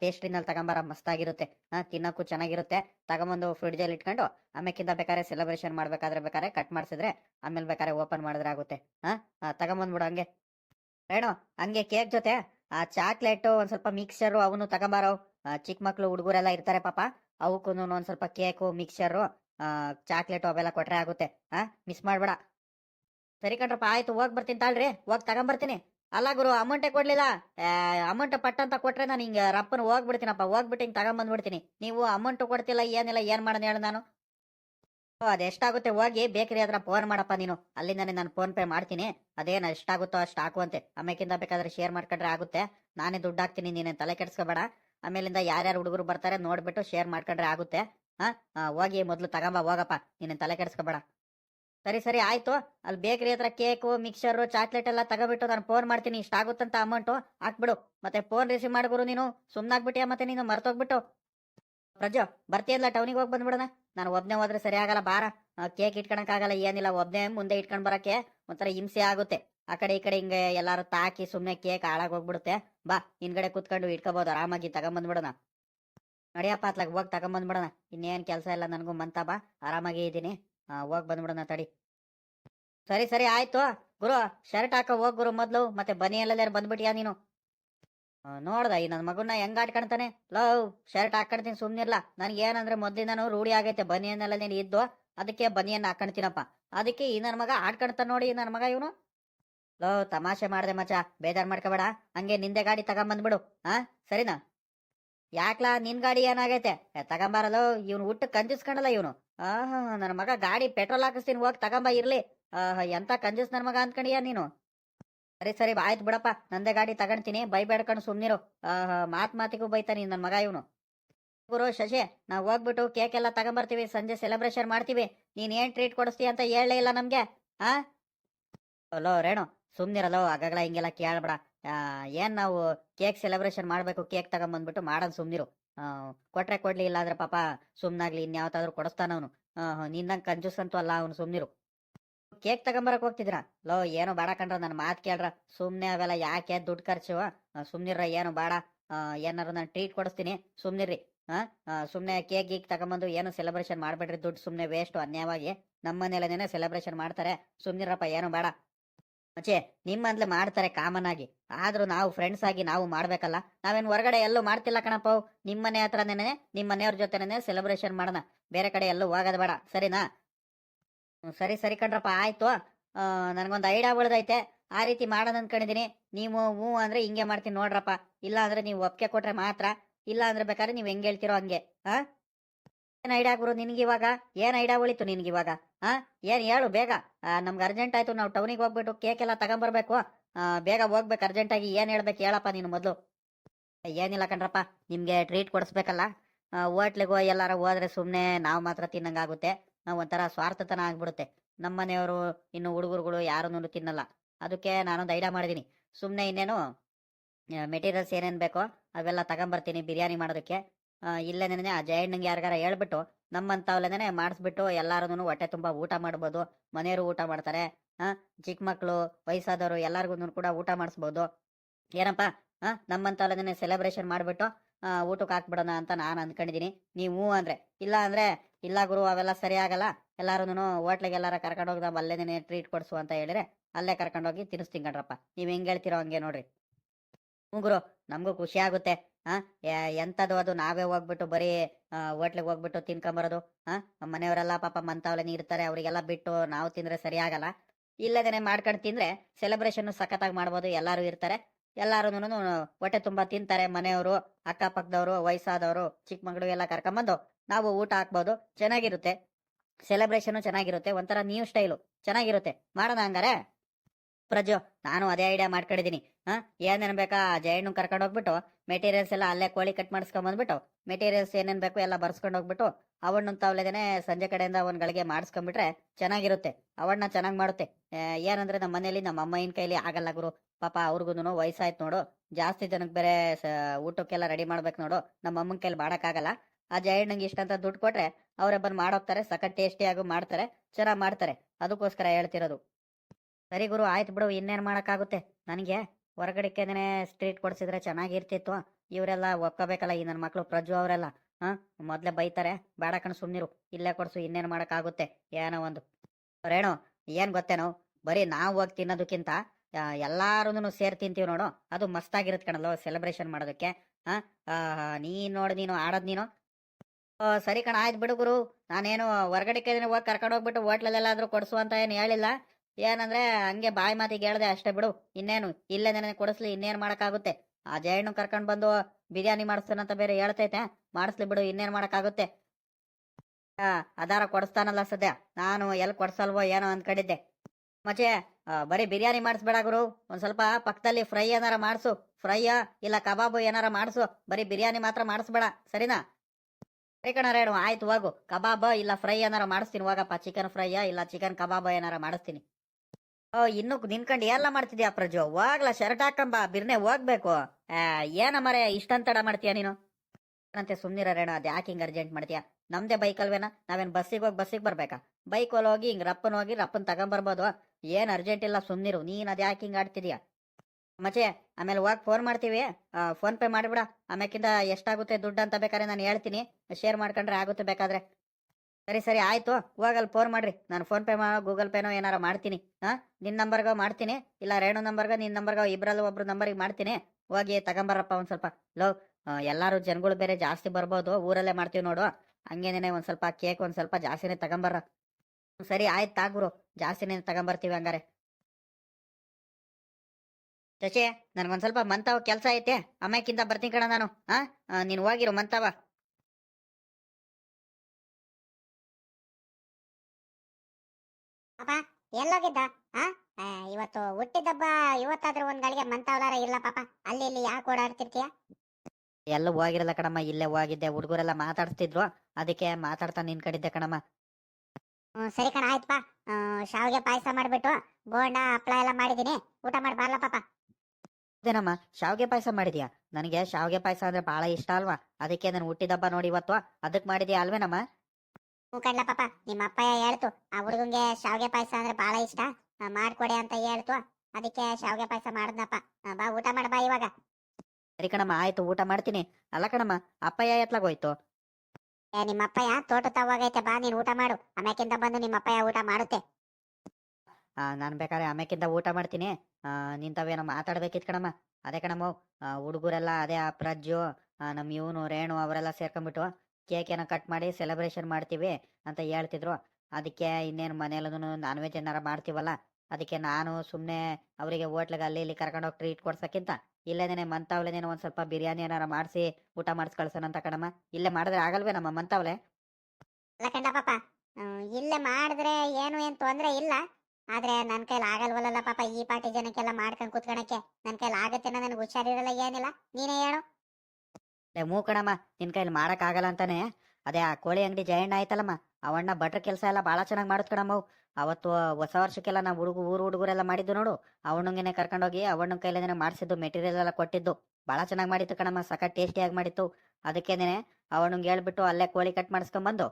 ಪೇಸ್ಟ್ರಿನಲ್ಲಿ ತಗೊಂಬಾರ, ಮಸ್ತಾಗಿರುತ್ತೆ. ತಿನ್ನಕ್ಕೂ ಚೆನ್ನಾಗಿರುತ್ತೆ. ತಗೊಂಬಂದು ಫ್ರಿಡ್ಜಲ್ಲಿ ಇಟ್ಕೊಂಡು ಆಮೇಕಿಂದ ಬೇಕಾದ್ರೆ ಸೆಲೆಬ್ರೇಷನ್ ಮಾಡ್ಬೇಕಾದ್ರೆ ಬೇಕಾದ್ರೆ ಕಟ್ ಮಾಡಿಸಿದ್ರೆ, ಆಮೇಲೆ ಬೇಕಾದ್ರೆ ಓಪನ್ ಮಾಡಿದ್ರೆ ಆಗುತ್ತೆ. ಹಾ ತಗೊಂಬಂದ್ಬಿಡು ಹಂಗೆ ಬೇಡ ಹಂಗೆ. ಕೇಕ್ ಜೊತೆ, ಆ ಚಾಕ್ಲೇಟ್ ಒಂದ್ ಸ್ವಲ್ಪ ಮಿಕ್ಸರ್ ಅವನು ತಗೊಂಬಾರೋ ಚಿಕ್ಕ ಮಕ್ಳು ಹುಡುಗರೆಲ್ಲ ಇರ್ತಾರೆ ಪಾಪ ಅವಕ್ಕೂ ಒಂದ್ ಸ್ವಲ್ಪ ಕೇಕು ಮಿಕ್ಸರು ಚಾಕ್ಲೇಟ್ ಅವೆಲ್ಲ ಕೊಟ್ರೆ ಆಗುತ್ತೆ. ಮಿಸ್ ಮಾಡ್ಬೇಡ. ಸರಿ ಕಣ್ರಪ್ಪ, ಆಯ್ತು, ಹೋಗ್ ಬರ್ತೀನಿ ತಾಳ್ರಿ, ಹೋಗ್ ತಗೊಂಬರ್ತೀನಿ. ಅಲ್ಲ ಗುರು ಅಮೌಂಟೇ ಕೊಡ್ಲಿಲ್ಲ. ಅಮೌಂಟ್ ಪಟ್ಟಂತ ಕೊಟ್ರೆ ನಾನು ಹಿಂಗೆ ರಪ್ಪನ ಹೋಗ್ಬಿಡ್ತೀನಪ್ಪ. ಹೋಗ್ಬಿಟ್ಟು ಹಿಂಗ್ ತಗೊಂಬಂದ್ಬಿಡ್ತೀನಿ ನೀವು ಅಮೌಂಟ್ ಕೊಡ್ತಿಲ್ಲ ಏನಿಲ್ಲ ಏನ್ ಮಾಡೋದು ಹೇಳು ನಾನು. ಓ, ಅದೆಷ್ಟಾಗುತ್ತೆ ಹೋಗಿ ಬೇಕರಿ ಹತ್ರ ಫೋನ್ ಮಾಡಪ್ಪ ನೀನು. ಅಲ್ಲಿಂದಾನೆ ನಾನು ಫೋನ್ ಪೇ ಮಾಡ್ತೀನಿ. ಅದೇನು ಎಷ್ಟಾಗುತ್ತೋ ಅಷ್ಟು ಹಾಕುವಂತೆ ಆಮೇಕಿಂದ ಬೇಕಾದ್ರೆ ಶೇರ್ ಮಾಡ್ಕೊಂಡ್ರೆ ಆಗುತ್ತೆ. ನಾನೇ ದುಡ್ಡು ಹಾಕ್ತೀನಿ ನೀನೇನು ತಲೆ ಕೆಡಿಸ್ಕೋಬೇಡ. ಆಮೇಲಿಂದ ಯಾರ್ಯಾರು ಹುಡುಗರು ಬರ್ತಾರೆ ನೋಡ್ಬಿಟ್ಟು ಶೇರ್ ಮಾಡ್ಕೊಂಡ್ರೆ ಆಗುತ್ತೆ. ಹಾ? ಹೋಗಿ ಮೊದಲು ತಗೊಂಬ ಹೋಗಪ್ಪ. ನೀನೇನು ತಲೆ ಕೆಡಿಸ್ಕೋಬೇಡ. ಸರಿ ಸರಿ, ಆಯ್ತು. ಅಲ್ಲಿ ಬೇಕ್ರಿ ಹತ್ರ ಕೇಕು ಮಿಕ್ಸರು ಚಾಕ್ಲೇಟ್ ಎಲ್ಲ ತಗೋಬಿಟ್ಟು ನಾನು ಫೋನ್ ಮಾಡ್ತೀನಿ. ಇಷ್ಟಾಗುತ್ತಂತ ಅಮೌಂಟು ಹಾಕ್ಬಿಡು. ಮತ್ತೆ ಫೋನ್ ರಿಸೀವ್ ಮಾಡ್ಗುರು ನೀನು. ಸುಮ್ಮನಾಗ್ಬಿಟ್ಟಿಯ ಮತ್ತೆ ನೀನು? ಮರ್ತೋಗ್ಬಿಟ್ಟು. ಪ್ರಜೋ, ಬರ್ತೀಯಲ್ಲ ಟೌನಿಗೆ ಹೋಗಿ ಬಂದ್ಬಿಡೋಣ. ನಾನು ಒಬ್ನೇ ಹೋದ್ರೆ ಸರಿ ಆಗಲ್ಲ, ಬಾರ. ಕೇಕ್ ಇಟ್ಕೊಳಕ್ಕಾಗಲ್ಲ ಏನಿಲ್ಲ. ಒಬ್ನೇ ಮುಂದೆ ಇಟ್ಕೊಂಡ್ ಬರಕ್ಕೆ ಒಂಥರ ಹಿಂಸೆ ಆಗುತ್ತೆ. ಆ ಕಡೆ, ಈ ಕಡೆ ಹಿಂಗೆ ಎಲ್ಲಾರು ತಾಕಿ ಸುಮ್ಮನೆ ಕೇಕ್ ಹಾಳಾಗೋಗ್ಬಿಡುತ್ತೆ ಬಾ, ಹಿಂದ್ಗಡೆ ಕುತ್ಕೊಂಡು ಇಟ್ಕೋಬಹುದು ಆರಾಮಾಗಿ ತಗೊಂಬಂದ್ಬಿಡೋಣ. ನಡಿಯಪ್ಪ, ಅತ್ಲಾಗ ಹೋಗಿ ತಗೊಂಬಂದ್ಬಿಡೋಣ. ಇನ್ನೇನ್ ಕೆಲಸ ಇಲ್ಲ, ನನಗೂ ಮಂತ ಬಾ. ಆರಾಮಾಗಿ ಇದ್ದೀನಿ. ಹೋಗಿ ಬಂದ್ಬಿಡೋಣ ತಡಿ. ಸರಿ ಸರಿ, ಆಯ್ತು. ಗುರು, ಶರ್ಟ್ ಹಾಕೋ, ಹೋಗ್ ಗುರು ಮೊದ್ಲು. ಮತ್ತೆ ಬನಿ ಎಲ್ಲೆಲ್ಲ ಬಂದ್ಬಿಟ್ಟಿಯಾ ನೀನು? ನೋಡ್ದ, ಈ ನನ್ನ ಮಗುನ ಹೆಂಗ್ ಆಡ್ಕೊಂತಾನೆ ಲವ್, ಶರ್ಟ್ ಹಾಕೊಂಡ್ತೀನಿ ಸುಮ್ನಿರ್ಲ. ನನ್ಗೆ ಏನಂದ್ರೆ ಮೊದ್ಲಿಂದನೂ ರೂಢಿ ಆಗೈತೆ ಬನಿಯನ್ನೆಲ್ಲ ನೀನು ಇದ್ದು. ಅದಕ್ಕೆ ಬನಿಯನ್ನ ಹಾಕೊಂತೀನಪ್ಪ ಅದಕ್ಕೆ ಈ ನನ್ನ ಮಗ ಆಡ್ಕೊಂತಾನ ನೋಡಿ ನನ್ನ ಮಗ ಇವನು. ಲೋ ತಮಾಷೆ ಮಾಡ್ದೆ ಮಚ ಬೇಜಾರ್ ಮಾಡ್ಕೋಬೇಡ. ಹಂಗೆ ನಿಂದೆ ಗಾಡಿ ತಗೊಂಬಂದ್ಬಿಡು. ಹಾ ಸರಿನಾ? ಯಾಕ್ಲಾ ನಿನ್ ಗಾಡಿ ಏನಾಗೈತೆ ತಗೊಂಬಾರಲ್ಲ ಇವ್ನು ಹುಟ್ಟು ಕಂಜಿಸ್ಕೊಂಡಲ್ಲ ಇವನು. ಆಹಾ, ನನ್ನ ಮಗ ಗಾಡಿ ಪೆಟ್ರೋಲ್ ಹಾಕಿಸ್ತೀನಿ, ಹೋಗಿ ತಗೊಂಬ, ಇರ್ಲಿ. ಆಹಾ, ಎಂತ ಕಂಜೂಸ್ ನನ್ನ ಮಗ ಅಂದ್ಕೊಂಡಿಯ ನೀನು? ಸರಿ ಸರಿ ಆಯ್ತು ಬಿಡಪ್ಪ. ನಂದೇ ಗಾಡಿ ತಗೊಂತೀನಿ ಬೈ ಬೇಡ್ಕೊಂಡು ಸುಮ್ನಿರು. ಆಹಾ, ಮಾತ್ ಮಾತಿಗೂ ಬೈತಾನೆ ನನ್ನ ಮಗ ಇವನು. ಗುರು, ಶಶಿ, ನಾವು ಹೋಗ್ಬಿಟ್ಟು ಕೇಕ್ ಎಲ್ಲ ತಗೊಂಬರ್ತೀವಿ, ಸಂಜೆ ಸೆಲೆಬ್ರೇಷನ್ ಮಾಡ್ತೀವಿ. ನೀನ್ ಏನ್ ಟ್ರೀಟ್ ಕೊಡಿಸ್ತೀಯ ಅಂತ ಹೇಳಲೇ ಇಲ್ಲ ನಮ್ಗೆ, ಆ? ಅಲೋ, ರೇಣು ಸುಮ್ನಿರಲ್ಲೋ ಆಗಗಳ ಹಿಂಗೆಲ್ಲ ಕೇಳ್ಬೇಡ. ಏನ್ ನಾವು ಕೇಕ್ ಸೆಲೆಬ್ರೇಷನ್ ಮಾಡ್ಬೇಕು, ಕೇಕ್ ತಗೊಂಬಂದ್ಬಿಟ್ಟು ಮಾಡನ್ ಸುಮ್ನಿರು. ಕೊಟ್ರೆ ಕೊಡ್ಲಿ ಇಲ್ಲ ಅಂದ್ರೆ ಪಾಪ ಸುಮ್ನಾಗ್ಲಿ ಇನ್ಯಾವತ್ತಾದ್ರೂ ಕೊಡಿಸ್ತಾನ ಅವನು. ನಿನ್ನಂಗ್ ಕಂಜೂಸ್ ಅಂತೂ ಅಲ್ಲ ಅವನು ಸುಮ್ನಿರು. ಕೇಕ್ ತಗೊಂಬರಕ್ ಹೋಗ್ತಿದ್ರ? ಲೋ, ಏನು ಬೇಡ ಕಂಡ್ರ ನನ್ನ ಮಾತ್ ಕೇಳ್ರ. ಸುಮ್ನೆ ಅವೆಲ್ಲ ಯಾಕೆ ದುಡ್ಡು ಖರ್ಚು? ಸುಮ್ನಿರ ಏನು ಬೇಡ. ಏನಾರು ನಾನು ಟ್ರೀಟ್ ಕೊಡಿಸ್ತೀನಿ. ಸುಮ್ನಿರ್ರಿ. ಸುಮ್ನೆ ಕೇಕ್ ಗೀಕ್ ತಗೊಂಬಂದು ಏನು ಸೆಲೆಬ್ರೇಷನ್ ಮಾಡ್ಬೇಡ್ರಿ ದುಡ್ಡು ಸುಮ್ನೆ ವೇಸ್ಟ್ ಅನ್ಯವಾಗಿ ನಮ್ಮನೇಲೇನೆ ಸೆಲೆಬ್ರೇಷನ್ ಮಾಡ್ತಾರೆ. ಸುಮ್ನಿರಪ್ಪ ಏನು ಬೇಡ. ಮಚ್ಚೆ ನಿಮ್ಮಂದ್ಲೆ ಮಾಡ್ತಾರೆ ಕಾಮನ್ ಆಗಿ ಆದ್ರೂ ನಾವು ಫ್ರೆಂಡ್ಸ್ ಆಗಿ ನಾವು ಮಾಡ್ಬೇಕಲ್ಲ. ನಾವೇನ್ ಹೊರಗಡೆ ಎಲ್ಲೂ ಮಾಡ್ತಿಲ್ಲ ಕಣಪ್ಪ ನಿಮ್ಮನೆ ನಿಮ್ಮನೆ ಹತ್ರನೇನೆ, ನಿಮ್ಮನೆಯವ್ರ ಮನೆಯವ್ರ ನೆನೆ ಸೆಲೆಬ್ರೇಷನ್ ಮಾಡೋಣ. ಬೇರೆ ಕಡೆ ಎಲ್ಲೂ ಹೋಗೋದ್ ಬೇಡ. ಸರಿನಾ? ಸರಿ ಸರಿ ಕಣ್ರಪ್ಪ, ಆಯ್ತು. ನನ್ಗೊಂದ್ ಐಡಿಯಾ ಉಳ್ದೈತೆ. ಆ ರೀತಿ ಮಾಡೋಣ ಅನ್ಕೊಂಡಿದೀನಿ. ನೀವು ಹ್ಞೂ ಅಂದ್ರೆ ಹಿಂಗೆ ಮಾಡ್ತೀನಿ ನೋಡ್ರಪ್ಪ. ಇಲ್ಲ ಅಂದ್ರೆ ನೀವು ಒಪ್ಪಿಗೆ ಕೊಟ್ರೆ ಮಾತ್ರ. ಇಲ್ಲ ಅಂದ್ರೆ ಬೇಕಾದ್ರೆ ನೀವು ಹೆಂಗ್ ಹೇಳ್ತಿರೋ ಹಂಗೆ. ಹಾ ಏನ್ ಐಡಿಯಾ ಗುರು ನಿನ್ಗಿವಾಗ ಏನ್ ಐಡಿಯಾ ಉಳಿತು ನಿನ್ಗಿವಾಗ ಹಾ ಏನ್ ಹೇಳು ಬೇಗ. ನಮ್ಗೆ ಅರ್ಜೆಂಟ್ ಆಯ್ತು, ನಾವು ಟೌನಿಗೆ ಹೋಗ್ಬಿಟ್ಟು ಕೇಕ್ ಎಲ್ಲ ತಗೊಂಬರ್ಬೇಕು. ಬೇಗ ಹೋಗ್ಬೇಕು ಅರ್ಜೆಂಟ್ ಆಗಿ ಏನ್ ಹೇಳ್ಬೇಕು ಹೇಳಪ್ಪ ನೀನು ಮೊದಲು. ಏನಿಲ್ಲ ಕಣ್ರಪ್ಪ, ನಿಮ್ಗೆ ಟ್ರೀಟ್ ಕೊಡಿಸ್ಬೇಕಲ್ಲ. ಹೋಟ್ಲಿಗೋ ಎಲ್ಲಾರ ಹೋದ್ರೆ ಸುಮ್ಮನೆ ನಾವು ಮಾತ್ರ ತಿನ್ನಂಗಾಗುತ್ತೆ ನಾವು ಒಂಥರ ಸ್ವಾರ್ಥತನ ಆಗ್ಬಿಡುತ್ತೆ. ನಮ್ಮ ಮನೆಯವರು, ಇನ್ನು ಹುಡುಗರುಗಳು ಯಾರನ್ನೂ ತಿನ್ನಲ್ಲ. ಅದಕ್ಕೆ ನಾನೊಂದು ಐಡಿಯಾ ಮಾಡಿದ್ದೀನಿ ಸುಮ್ಮನೆ ಇನ್ನೇನು ಮೆಟೀರಿಯಲ್ಸ್ ಏನೇನು ಬೇಕೋ ಅವೆಲ್ಲ ತಗೊಂಬರ್ತೀನಿ ಬಿರಿಯಾನಿ ಮಾಡೋದಕ್ಕೆ. ಆ, ಇಲ್ಲೇನೇನೆ ಆ ಜಯಣ್ಣಂಗೆ ಯಾರಿಗಾರ ಹೇಳ್ಬಿಟ್ಟು ನಮ್ಮಂತವ್ಲೇನೆ ಮಾಡಿಸ್ಬಿಟ್ಟು ಎಲ್ಲಾರು ಹೊಟ್ಟೆ ತುಂಬಾ ಊಟ ಮಾಡ್ಬೋದು ಮನೆಯವರು ಊಟ ಮಾಡ್ತಾರೆ ಆ ಚಿಕ್ಕ ಮಕ್ಕಳು ವಯಸ್ಸಾದವರು ಎಲ್ಲಾರ್ಗು ಕೂಡ ಊಟ ಮಾಡಿಸ್ಬೋದು. ಏನಪ್ಪ ಆ ನಮ್ಮಂತವ್ಲೇನೆ ಸೆಲೆಬ್ರೇಷನ್ ಮಾಡ್ಬಿಟ್ಟು ಊಟಕ್ಕೆ ಹಾಕ್ಬಿಡೋಣ ಅಂತ ನಾನು ಅಂದ್ಕೊಂಡಿದ್ದೀನಿ. ನೀವು ಅಂದ್ರೆ ಇಲ್ಲ ಅಂದ್ರೆ ಇಲ್ಲ ಗುರು ಅವೆಲ್ಲ ಸರಿ ಆಗಲ್ಲ ಎಲ್ಲಾರು ಹೋಟ್ಲಿಗೆ ಎಲ್ಲಾರ ಕರ್ಕೊಂಡು ಹೋಗಿ ನಾವು ಅಲ್ಲೇನೆ ಟ್ರೀಟ್ ಕೊಡ್ಸು ಅಂತ ಹೇಳಿದ್ರೆ ಅಲ್ಲೇ ಕರ್ಕೊಂಡೋಗಿ ತಿನ್ನಿಸ್ತೀನಿ ಕಣ್ರಪ್ಪ. ನೀವು ಹೆಂಗ್ ಹೇಳ್ತಿರೋ ಹಂಗೆ ನೋಡ್ರಿ. ಹ್ಞೂ ಗುರು ನಮಗೂ ಖುಷಿ ಆಗುತ್ತೆ. ಹಾ ಎಂತದು ಅದು? ನಾವೇ ಹೋಗ್ಬಿಟ್ಟು ಬರೀ ಹೋಟ್ಲಿಗೆ ಹೋಗ್ಬಿಟ್ಟು ತಿನ್ಕೊಂಬರೋದು ಹಾ ಮನೆಯವರೆಲ್ಲ ಪಾಪ ಮಂತಾವಲೆ ಇರ್ತಾರೆ ಅವರಿಗೆಲ್ಲ ಬಿಟ್ಟು ನಾವು ತಿಂದ್ರೆ ಸರಿ ಆಗಲ್ಲ ಇಲ್ಲದೇನೆ ಮಾಡ್ಕೊಂಡು ತಿಂದ್ರೆ ಸೆಲೆಬ್ರೇಷನ್ ಸಖತ್ತಾಗಿ ಮಾಡ್ಬೋದು, ಎಲ್ಲರೂ ಇರ್ತಾರೆ. ಎಲ್ಲಾರು ಹೊಟ್ಟೆ ತುಂಬಾ ತಿಂತಾರೆ, ಮನೆಯವರು, ಅಕ್ಕಪಕ್ಕದವರು, ವಯಸ್ಸಾದವರು ಚಿಕ್ಕ ಮಗಳು ಎಲ್ಲ ಕರ್ಕೊಂಬಂದು ನಾವು ಊಟ ಹಾಕ್ಬೋದು, ಚೆನ್ನಾಗಿರುತ್ತೆ. ಸೆಲೆಬ್ರೇಷನ್ ಚೆನ್ನಾಗಿರುತ್ತೆ, ಒಂಥರ ನ್ಯೂ ಸ್ಟೈಲು ಚೆನ್ನಾಗಿರುತ್ತೆ. ಮಾಡೋಣ ಹಂಗಾರೆ? ಪ್ರಜು, ನಾನು ಅದೇ ಐಡಿಯಾ ಮಾಡ್ಕೊಂಡಿದೀನಿ ಹಾ? ಏನೇನ್ ಬೇಕಾ? ಜಯಣ್ಣು ಕರ್ಕೊಂಡು ಹೋಗ್ಬಿಟ್ಟು ಮೆಟೀರಿಯಲ್ಸ್ ಎಲ್ಲ ಅಲ್ಲೇ ಕೋಳಿ ಕಟ್ ಮಾಡಿಸ್ಕೊಂಡ್ ಬಂದ್ಬಿಟ್ಟು ಮೆಟೀರಿಯಲ್ಸ್ ಏನೇನ್ ಬೇಕು ಎಲ್ಲ ಬರ್ಸ್ಕೊಂಡು ಹೋಗ್ಬಿಟ್ಟು ಅವಣ್ಣು ತಾವ್ಲೇದೇನೆ ಸಂಜೆ ಕಡೆಯಿಂದ ಅವನ್ ಗಳಿಗೆ ಮಾಡಿಸ್ಕೊಂಡ್ಬಿಟ್ರೆ ಚೆನ್ನಾಗಿರುತ್ತೆ. ಅವಣ್ಣ ಚೆನ್ನಾಗ್ ಮಾಡುತ್ತೆ. ಏನಂದ್ರೆ ನಮ್ಮ ಮನೇಲಿ ನಮ್ಮ ಅಮ್ಮಯ್ಯನ ಕೈಲಿ ಆಗಲ್ಲ ಗುರು. ಪಾಪ ಅವ್ರಿಗೂ ವಯಸ್ಸಾಯ್ತು ನೋಡು. ಜಾಸ್ತಿ ಜನಕ್ಕೆ ಬೇರೆ ಊಟಕ್ಕೆಲ್ಲ ರೆಡಿ ಮಾಡ್ಬೇಕು ನೋಡು. ನಮ್ಮ ಅಮ್ಮನ ಕೈಲಿ ಮಾಡಕ್ಕಾಗಲ್ಲ. ಆ ಜಯಣ್ಣಂಗೆ ಇಷ್ಟಂತ ದುಡ್ಡು ಕೊಟ್ರೆ, ಅವರೇ ಬಂದು ಮಾಡೋಗ್ತಾರೆ ಸಖತ್ ಟೇಸ್ಟಿಯಾಗೂ ಮಾಡ್ತಾರೆ, ಚೆನ್ನಾಗಿ ಮಾಡ್ತಾರೆ. ಅದಕ್ಕೋಸ್ಕರ ಹೇಳ್ತಿರೋದು. ಸರಿ ಗುರು, ಆಯ್ತು ಬಿಡು, ಇನ್ನೇನು ಮಾಡೋಕ್ಕಾಗುತ್ತೆ? ನನಗೆ? ಹೊರಗಡೆಕ್ಕೇನೆ ಸ್ಟ್ರೀಟ್ ಕೊಡಿಸಿದ್ರೆ ಚೆನ್ನಾಗಿರ್ತಿತ್ತು. ಇವರೆಲ್ಲ ಒಪ್ಕೋಬೇಕಲ್ಲ, ಈ ನನ್ನ ಮಕ್ಕಳು ಪ್ರಜು ಅವರೆಲ್ಲ. ಹಾಂ, ಮೊದಲೇ ಬೈತಾರೆ, ಬೇಡ ಕಣ್, ಸುಮ್ನಿರು. ಇಲ್ಲೇ ಕೊಡ್ಸು, ಇನ್ನೇನು ಮಾಡೋಕ್ಕಾಗುತ್ತೆ? ಏನೋ ಒಂದು. ರೇಣು, ಏನು ಗೊತ್ತೇನೋ ಬರೀ ನಾವು ಹೋಗಿ ತಿನ್ನೋದಕ್ಕಿಂತ ಎಲ್ಲಾರು ಸೇರಿ ತಿಂತೀವಿ ನೋಡು. ಅದು ಮಸ್ತಾಗಿರುತ್ತೆ ಕಣಲ್ಲೋ ಸೆಲೆಬ್ರೇಷನ್ ಮಾಡೋದಕ್ಕೆ. ಹಾಂ ನೀನು ನೋಡು, ನೀನು ಆಡೋದು ನೀನು. ಸರಿ ಕಣ, ಆಯ್ತು ಬಿಡು ಗುರು. ನಾನೇನು ಹೊರಗಡೆ ಹೋಗಿ ಕರ್ಕೊಂಡು ಹೋಗ್ಬಿಟ್ಟು ಹೋಟ್ಲಲ್ಲೆಲ್ಲಾದರೂ ಕೊಡ್ಸು ಅಂತ ಏನು ಹೇಳಿಲ್ಲ? ಏನಂದ್ರೆ ಹಂಗೆ ಬಾಯಿ ಮಾತಿಗೆ ಹೇಳ್ದೆ ಅಷ್ಟೇ ಬಿಡು. ಇನ್ನೇನು, ಇಲ್ಲೇ ನನಗೆ ಕೊಡಿಸ್ಲಿ, ಇನ್ನೇನು ಮಾಡಕ್ಕಾಗುತ್ತೆ? ಆ ಜಯಣ್ಣು ಕರ್ಕೊಂಡು ಬಂದು ಬಿರಿಯಾನಿ ಮಾಡಿಸ್ತಾನಂತ ಬೇರೆ ಹೇಳ್ತೈತೆ. ಮಾಡಿಸ್ಲಿ ಬಿಡು, ಇನ್ನೇನು ಮಾಡಕ್ಕಾಗುತ್ತೆ? ಅದಾರ ಕೊಡಿಸ್ತಾನಲ್ಲ ಸದ್ಯ. ನಾನು ಎಲ್ಲಿ ಕೊಡ್ಸಲ್ವೋ ಏನೋ ಅಂದ್ಕೊಂಡಿದ್ದೆ ಮಚೆ ಬರೀ ಬಿರಿಯಾನಿ ಮಾಡಿಸ್ಬೇಡ ಗುರು. ಒಂದ್ ಸ್ವಲ್ಪ ಪಕ್ಕದಲ್ಲಿ ಫ್ರೈ ಏನಾರ ಮಾಡಿಸು. ಫ್ರೈಯ ಇಲ್ಲ ಕಬಾಬು ಏನಾರ ಮಾಡಿಸು. ಬರೀ ಬಿರಿಯಾನಿ ಮಾತ್ರ ಮಾಡಿಸ್ಬೇಡ, ಸರಿನಾ? ಸರಿ ಕಣ ಆಯ್ತು ಹೋಗು. ಕಬಾಬ್ ಇಲ್ಲ ಫ್ರೈ ಏನಾರ ಮಾಡಿಸ್ತೀನಿ, ಹೋಗಪ್ಪ. ಚಿಕನ್ ಫ್ರೈಯ ಇಲ್ಲ ಚಿಕನ್ ಕಬಾಬ್ ಏನಾರ ಮಾಡಿಸ್ತೀನಿ. ಇನ್ನು ನಿನ್ಕಂಡು ಎಲ್ಲ ಮಾಡ್ತಿದ್ಯಾ ಪ್ರಜು? ಹೋಗ್ಲ, ಶರ್ಟ್ ಹಾಕಂಬ, ಬಿರ್ನೆ ಹೋಗ್ಬೇಕು. ಏನ ಮರೆ ಇಷ್ಟಂತ ತಡ ಮಾಡ್ತೀಯ ನೀನು? ಅಂತೆ ಸುಮ್ನಿರ ರೇಣ, ಅದ್ ಯಾಕೆ ಹಿಂಗ್ ಅರ್ಜೆಂಟ್ ಮಾಡ್ತೀಯ? ನಮ್ದೇ ಬೈಕ್ ಅಲ್ವೇನ? ನಾವೇನ್ ಬಸ್ಸಿಗೆ ಹೋಗಿ ಬಸ್ಸಿಗೆ ಬರ್ಬೇಕಾ? ಬೈಕ್ ಅಲ್ಲಿ ಹೋಗಿ ಹಿಂಗ್ ರಪ್ಪನ್ ಹೋಗಿ ರಪ್ಪನ್ ತಗೊಂಬರ್ಬೋದು. ಏನ್ ಅರ್ಜೆಂಟ್ ಇಲ್ಲ, ಸುಮ್ನಿರು. ನೀನ್ ಅದ್ ಯಾಕೆ ಹಿಂಗ್ ಆಡ್ತಿದ್ಯಾ? ಮಚೆ ಆಮೇಲೆ ಹೋಗ್ ಫೋನ್ ಮಾಡ್ತೀವಿ. Phone pay ಮಾಡಿಬಿಡ. ಆಮ್ಯಾಕಿಂದ ಎಷ್ಟಾಗುತ್ತೆ ದುಡ್ಡು ಅಂತ ಬೇಕಾದ್ರೆ ನಾನು ಹೇಳ್ತೀನಿ. ಶೇರ್ ಮಾಡ್ಕೊಂಡ್ರೆ ಆಗುತ್ತೆ ಬೇಕಾದ್ರೆ. ಸರಿ ಸರಿ, ಆಯ್ತು. ಹೋಗಲ್ಲಿ ಫೋನ್ ಮಾಡ್ರಿ. ನಾನು ಫೋನ್ ಪೇ ಮಾ, ಗೂಗಲ್ ಪೇನೋ ಏನಾರ ಮಾಡ್ತೀನಿ. ಹಾಂ? ನಿನ್ನ ನಂಬರ್ಗೋ ಮಾಡ್ತೀನಿ. ಇಲ್ಲ, ರೇಣು ನಂಬರ್ಗೋ ನಿನ್ನ ನಂಬರ್ಗೋ ಇಬ್ಬರಲ್ಲೂ ಒಬ್ರು ನಂಬರಿಗೆ ಮಾಡ್ತೀನಿ. ಹೋಗಿ ತಗೊಂಬರಪ್ಪ ಒಂದು ಸ್ವಲ್ಪ. ಲೋ ಎಲ್ಲಾರು ಜನಗಳು ಬೇರೆ ಜಾಸ್ತಿ ಬರ್ಬೋದು. ಊರಲ್ಲೇ ಮಾಡ್ತೀವಿ ನೋಡು. ಹಂಗೇನೇನೆ ಒಂದು ಸ್ವಲ್ಪ ಕೇಕ್ ಒಂದು ಸ್ವಲ್ಪ ಜಾಸ್ತಿನೇ ತಗೊಂಬರ್ರ. ಸರಿ, ಆಯ್ತು ತಾಗುರು ಜಾಸ್ತಿನೇ ತಗೊಂಬರ್ತೀವಿ ಹಂಗಾರೆ. ಶಶಿ, ನನ್ಗೊಂದ್ ಸ್ವಲ್ಪ ಮಂತಾವ ಕೆಲಸ ಐತೆ. ಅಮ್ಮಕ್ಕಿಂತ ಬರ್ತೀನಿ ಕಣ ನಾನು. ಹಾ? ನೀನು ಹೋಗಿರು ಮಂತಾವ. ಅಪ್ಪ ಎಲ್ಲೋಗಿದ್ದ ಆ? ಇವತ್ತು ಹುಟ್ಟಿದಬ್ಬ ಇವತ್ತಾದ್ರೂ ಒಂದ್ ಗಳಿಗೆ ಮಂತಾವಲಾರ ಇಲ್ಲ ಪಾಪ. ಅಲ್ಲಿ ಇಲ್ಲಿ ಯಾಕೆ ಓಡಾಡ್ತಿರ್ತೀಯ? ಎಲ್ಲ ಹೋಗಿರಲ್ಲ ಕಣಮ್ಮ ಇಲ್ಲೇ ಹೋಗಿದ್ದೆ ಹುಡುಗರೆಲ್ಲ ಮಾತಾಡ್ತಿದ್ರು ಅದಕ್ಕೆ ಮಾತಾಡ್ತಾ ನಿನ್ಕಡಿದ್ದೆ ಕಣಮ್ಮ. ಹ್ಮ್ ಸರಿ ಕಣ ಆಯ್ತಪ್ಪ ಆ, ಶಾವ್ಗೆ ಪಾಯಸ ಮಾಡ್ಬಿಟ್ಟು ಬೋಂಡ ಹಪ್ಳ ಎಲ್ಲ ಮಾಡಿದೀನಿ ಊಟ ಮಾಡಿ ಬಾರ್ಲ ಪಾಪ. ಅದೇನಮ್ಮ ಶಾವಿಗೆ ಪಾಯಸ ಮಾಡಿದ್ಯಾ? ನನಗೆ ಶಾವಿಗೆ ಪಾಯಸ ಅಂದ್ರೆ ಬಹಳ ಇಷ್ಟ ಅಲ್ವಾ? ಅದಕ್ಕೆ ನಾನು ಹುಟ್ಟಿದಬ್ಬ ನೋಡಿ ಇವತ್ತು. ಅದಕ್ಕೆ ಮಾಡಿದ್ಯಾ ಅಲ್ವೇನಮ್ಮ? ಹ್ಞೂ ಪಾಪ ನಿಮ್ಮ ಅಪ್ಪಯ್ಯ ಹೇಳ್ತು ಆ ಹುಡುಗಂಗೆ ಶಾವಿಗೆ ಪಾಯಸ ಅಂದ್ರೆ ಬಹಳ ಇಷ್ಟ ಮಾಡ್ಕೊಡೆ ಅಂತ ಹೇಳ್ತು ಅದಕ್ಕೆ ಶಾವಿಗೆ ಪಾಯಸ ಮಾಡಿದ್ನಪ್ಪ ಬಾ ಊಟ ಮಾಡ ಬಾ ಇವಾಗ. ಸರಿ ಕಣಮ್ಮ ಆಯ್ತು ಊಟ ಮಾಡ್ತೀನಿ. ಅಲ್ಲ ಕಣಮ್ಮ ಅಪ್ಪಯ್ಯ ಎತ್ಲಾಗೋಯ್ತು ಏ ನಿಮ್ಮ ಅಪ್ಪಯ್ಯ ತೋಟ ತವಾಗೈತೆ ಬಾ ನೀನ್ ಊಟ ಮಾಡು ಆಮ್ಯಾಕಿಂದ ಬಂದು ನಿಮ್ಮ ಅಪ್ಪಯ್ಯ ಊಟ ಮಾಡುತ್ತೆ. ನಾನು ಬೇಕಾದ್ರೆ ಆಮೇಕಿಂದ ಊಟ ಮಾಡ್ತೀನಿ. ನಿಂತವೇನೋ ಮಾತಾಡ್ಬೇಕಿತ್ತು ಕಣಮ್ಮ. ಅದೇ ಕಣಮ್ಮ ಹುಡುಗರೆಲ್ಲ ಅದೇ ಆ ಪ್ರಜ್ಜು ನಮ್ಮ ಇವನು ರೇಣು ಅವರೆಲ್ಲ ಸೇರ್ಕೊಂಡ್ಬಿಟ್ಟು ಕೇಕ್ ಏನೋ ಕಟ್ ಮಾಡಿ ಸೆಲೆಬ್ರೇಷನ್ ಮಾಡ್ತೀವಿ ಅಂತ ಹೇಳ್ತಿದ್ರು. ಅದಕ್ಕೆ ಇನ್ನೇನು ಮನೆಯಲ್ಲೂ ನಾನ್ ವೆಜ್ ಏನಾರ ಮಾಡ್ತೀವಲ್ಲ, ಅದಕ್ಕೆ ನಾನು ಸುಮ್ಮನೆ ಅವರಿಗೆ ಹೋಟ್ಲಿಗೆ ಅಲ್ಲಿ ಇಲ್ಲಿ ಕರ್ಕೊಂಡೋಗಿ ಟ್ರೀಟ್ ಕೊಡ್ಸಕ್ಕಿಂತ ಇಲ್ಲೇನೇ ಮಂತಾವ್ಲೇನೇನೋ ಒಂದು ಸ್ವಲ್ಪ ಬಿರಿಯಾನಿ ಏನಾರ ಮಾಡಿಸಿ ಊಟ ಮಾಡಿಸ್ ಕಳ್ಸೋಣ ಅಂತ ಕಣಮ್ಮ. ಇಲ್ಲೇ ಮಾಡಿದ್ರೆ ಆಗಲ್ವೇ ನಮ್ಮ ಮಂತಾವ್ಲೆ ಅಲ್ಲ ಪಾಪ. ಇಲ್ಲೇ ಮಾಡಿದ್ರೆ ಏನು ಏನು ತೊಂದರೆ ಇಲ್ಲ. ಆದ್ರೆ ನನ್ನ ಕೈಲಿ ಆಗಲ್ವಲ್ಲ ಪಾಪ ಈ ಪಾರ್ಟಿ ಜನಕ್ಕೆಲ್ಲ ಮಾಡ್ಕೊಂಡು ಕುತ್ಕೊಳಕ್ಕೆ. ನನ್ನ ಕೈಲಿ ಆಗತ್ತೆ ನನಗೆ ಹುಷಾರಿರಲ್ಲ ಏನಿಲ್ಲ. ನೀನೇ ಹೇಳು. ಲೇ ಮೂ ಕಣಮ್ಮ, ನಿನ್ ಕೈಲಿ ಮಾಡಕ್ಕಾಗಲ್ಲ ಅಂತಾನೆ. ಅದೇ ಆ ಕೋಳಿ ಅಂಗಡಿ ಜಯಣ್ಣ ಆಯ್ತಲ್ಲಮ್ಮ, ಅವಣ್ಣ ಭಟ್ರ ಕೆಲಸ ಎಲ್ಲ ಬಹಳ ಚೆನ್ನಾಗಿ ಮಾಡುತ್ತ ಕಣಮ್ಮ ಅವು. ಅವತ್ತು ಹೊಸ ವರ್ಷಕ್ಕೆಲ್ಲ ನಾವು ಹುಡುಗ, ಊರು ಹುಡುಗರೆಲ್ಲ ಮಾಡಿದ್ದು ನೋಡು. ಅವಣ್ಣಂಗೆನೆ ಕರ್ಕೊಂಡೋಗಿ ಅವಣ್ಣ ಕೈಲೇನೆ ಮಾಡಿಸಿದ್ದು ಮೆಟೀರಿಯಲ್ ಎಲ್ಲ ಕೊಟ್ಟಿದ್ದು. ಬಹಳ ಚೆನ್ನಾಗಿ ಮಾಡಿತ್ತು ಕಣಮ್ಮ ಸಕ ಟೇಸ್ಟಿಯಾಗಿ ಮಾಡಿತ್ತು. ಅದಕ್ಕೇನೆ ಅವಣ್ಣಂಗೆ ಹೇಳ್ಬಿಟ್ಟು ಅಲ್ಲೇ ಕೋಳಿ ಕಟ್ ಮಾಡಿಸ್ಕೊಂಬಂದು.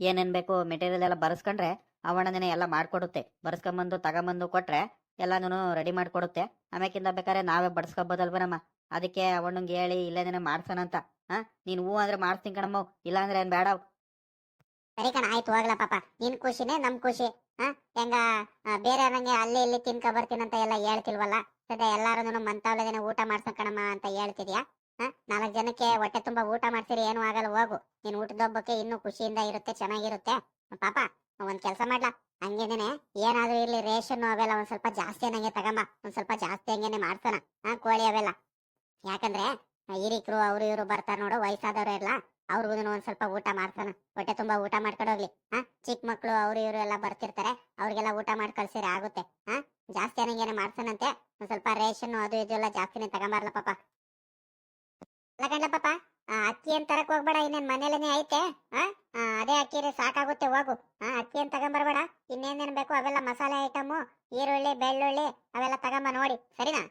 ಏನೇನ್ ಬೇಕು ಮೆಟೀರಿಯಲ್ ಎಲ್ಲ ಬರ್ಸ್ಕೊಂಡ್ರೆ ಅವಣ್ಣನೇ ಎಲ್ಲ ಮಾಡ್ಕೊಡುತ್ತೆ. ಬರ್ಸ್ಕೊಂಬಂದು, ತಗೊಂಬಂದು ಕೊಟ್ರೆ ಎಲ್ಲಾನು ರೆಡಿ ಮಾಡ್ಕೊಡುತ್ತೆ. ಆಮೇಕಿಂದ ಬೇಕಾದ್ರೆ ನಾವೇ ಬಡ್ಸ್ಕೊಬೋದಲ್ವನಮ್ಮ? ಅದಕ್ಕೆ ಅವಣ್ಣಂಗೆ ಹೇಳಿ ಇಲ್ಲೇನೇನೆ ಮಾಡ್ಸೋಣ ಅಂತ. ಹಾ ನೀನ್ ಹೂ ಅಂದ್ರೆ ಮಾಡಿಸ್ತೀನಿ ಕಣಮ್ಮ. ಇಲ್ಲ ಅಂದ್ರೆ ಏನ್ ಬೇಡ. ಸರಿ ಕಣ, ಆಯ್ತು, ಹೋಗ್ಲಾ ಪಾಪ. ನಿನ್ ಖುಷಿನೇ ನಮ್ ಖುಷಿ. ಹಾ ಹೆಂಗ ಬೇರೆ ನಂಗೆ ಅಲ್ಲಿ ಇಲ್ಲಿ ತಿನ್ಕ ಅಂತ ಎಲ್ಲ ಹೇಳ್ತಿಲ್ವಲ್ಲ? ಸದ್ಯ ಎಲ್ಲಾರು ದಿನ ಊಟ ಮಾಡ್ಸೋ ಕಣಮ್ಮ ಅಂತ ಹೇಳ್ತಿದ್ಯಾ? ಹಾ ನಾಲ್ಕು ಜನಕ್ಕೆ ಹೊಟ್ಟೆ ತುಂಬಾ ಊಟ ಮಾಡ್ಸಿರಿ, ಏನು ಆಗಲ್ಲ, ಹೋಗು. ನೀನ್ ಊಟದೊಬ್ಬಕ್ಕೆ ಇನ್ನೂ ಖುಷಿಯಿಂದ ಇರುತ್ತೆ, ಚೆನ್ನಾಗಿರುತ್ತೆ. ಪಾಪ, ಒಂದ್ ಕೆಲಸ ಮಾಡ್ಲಾ? ಹಂಗೇನೆ ಏನಾದ್ರೂ ಇರ್ಲಿ ರೇಷನ್ ಅವೆಲ್ಲ ಒಂದ್ ಸ್ವಲ್ಪ ಜಾಸ್ತಿ ಅನ್ನಂಗೆ ತಗಮ್ಮ ಒಂದ್ ಸ್ವಲ್ಪ ಜಾಸ್ತಿ ಹಂಗೇನೆ ಮಾಡ್ಸೋಣ. ಹಾ ಕೋಳಿ ಅವೆಲ್ಲ. ಯಾಕಂದ್ರೆ, ಹಿರಿಕರು ಅವ್ರು ಇವರು ಬರ್ತಾರ ನೋಡು, ವಯಸ್ಸಾದವ್ರು ಎಲ್ಲ ಅವ್ರಿಗೂ ಒಂದ್ ಸ್ವಲ್ಪ ಊಟ ಮಾಡ್ಸೋಣ ಹೊಟ್ಟೆ ತುಂಬಾ ಊಟ ಮಾಡ್ಕೊಂಡು ಹೋಗ್ಲಿ, ಹಾ? ಚಿಕ್ಕ ಮಕ್ಳು ಅವ್ರು ಇವರು ಎಲ್ಲ ಬರ್ತಿರ್ತಾರೆ, ಅವ್ರಿಗೆಲ್ಲ ಊಟ ಮಾಡಿ ಕಳ್ಸಿರಿ ಆಗುತ್ತೆ, ಹಾ? ಜಾಸ್ತಿ ಏನಂಗೇನೆ ಮಾಡ್ತಾನಂತೆ ಒಂದ್ ಸ್ವಲ್ಪ ರೇಷನ್ ಅದು ಇದು ಎಲ್ಲ ಜಾಸ್ತಿನೇ ತಗೊಂಬಾರ್ಲ ಪಾಪ. ಅಲ್ಲ ಗಂಡ ಪಾಪ ಅಕ್ಕಿ ಏನ್ ತರಕ್ ಹೋಗ್ಬೇಡ, ಇನ್ನೇನ್ ಮನೇಲೇನೆ ಐತೆ, ಹಾ? ಅದೇ ಅಕ್ಕಿ ಸಾಕಾಗುತ್ತೆ, ಹೋಗು, ಹಾ? ಅಕ್ಕಿ ಏನ್ ತಗೊಂಬರ್ಬೇಡ ಇನ್ನೇನೇನ್ ಬೇಕು ಅವೆಲ್ಲ ಮಸಾಲೆ ಐಟಮು, ಈರುಳ್ಳಿ, ಬೆಳ್ಳುಳ್ಳಿ, ಅವೆಲ್ಲ ತಗೊಂಬ ನೋಡಿ, ಸರಿನಾ?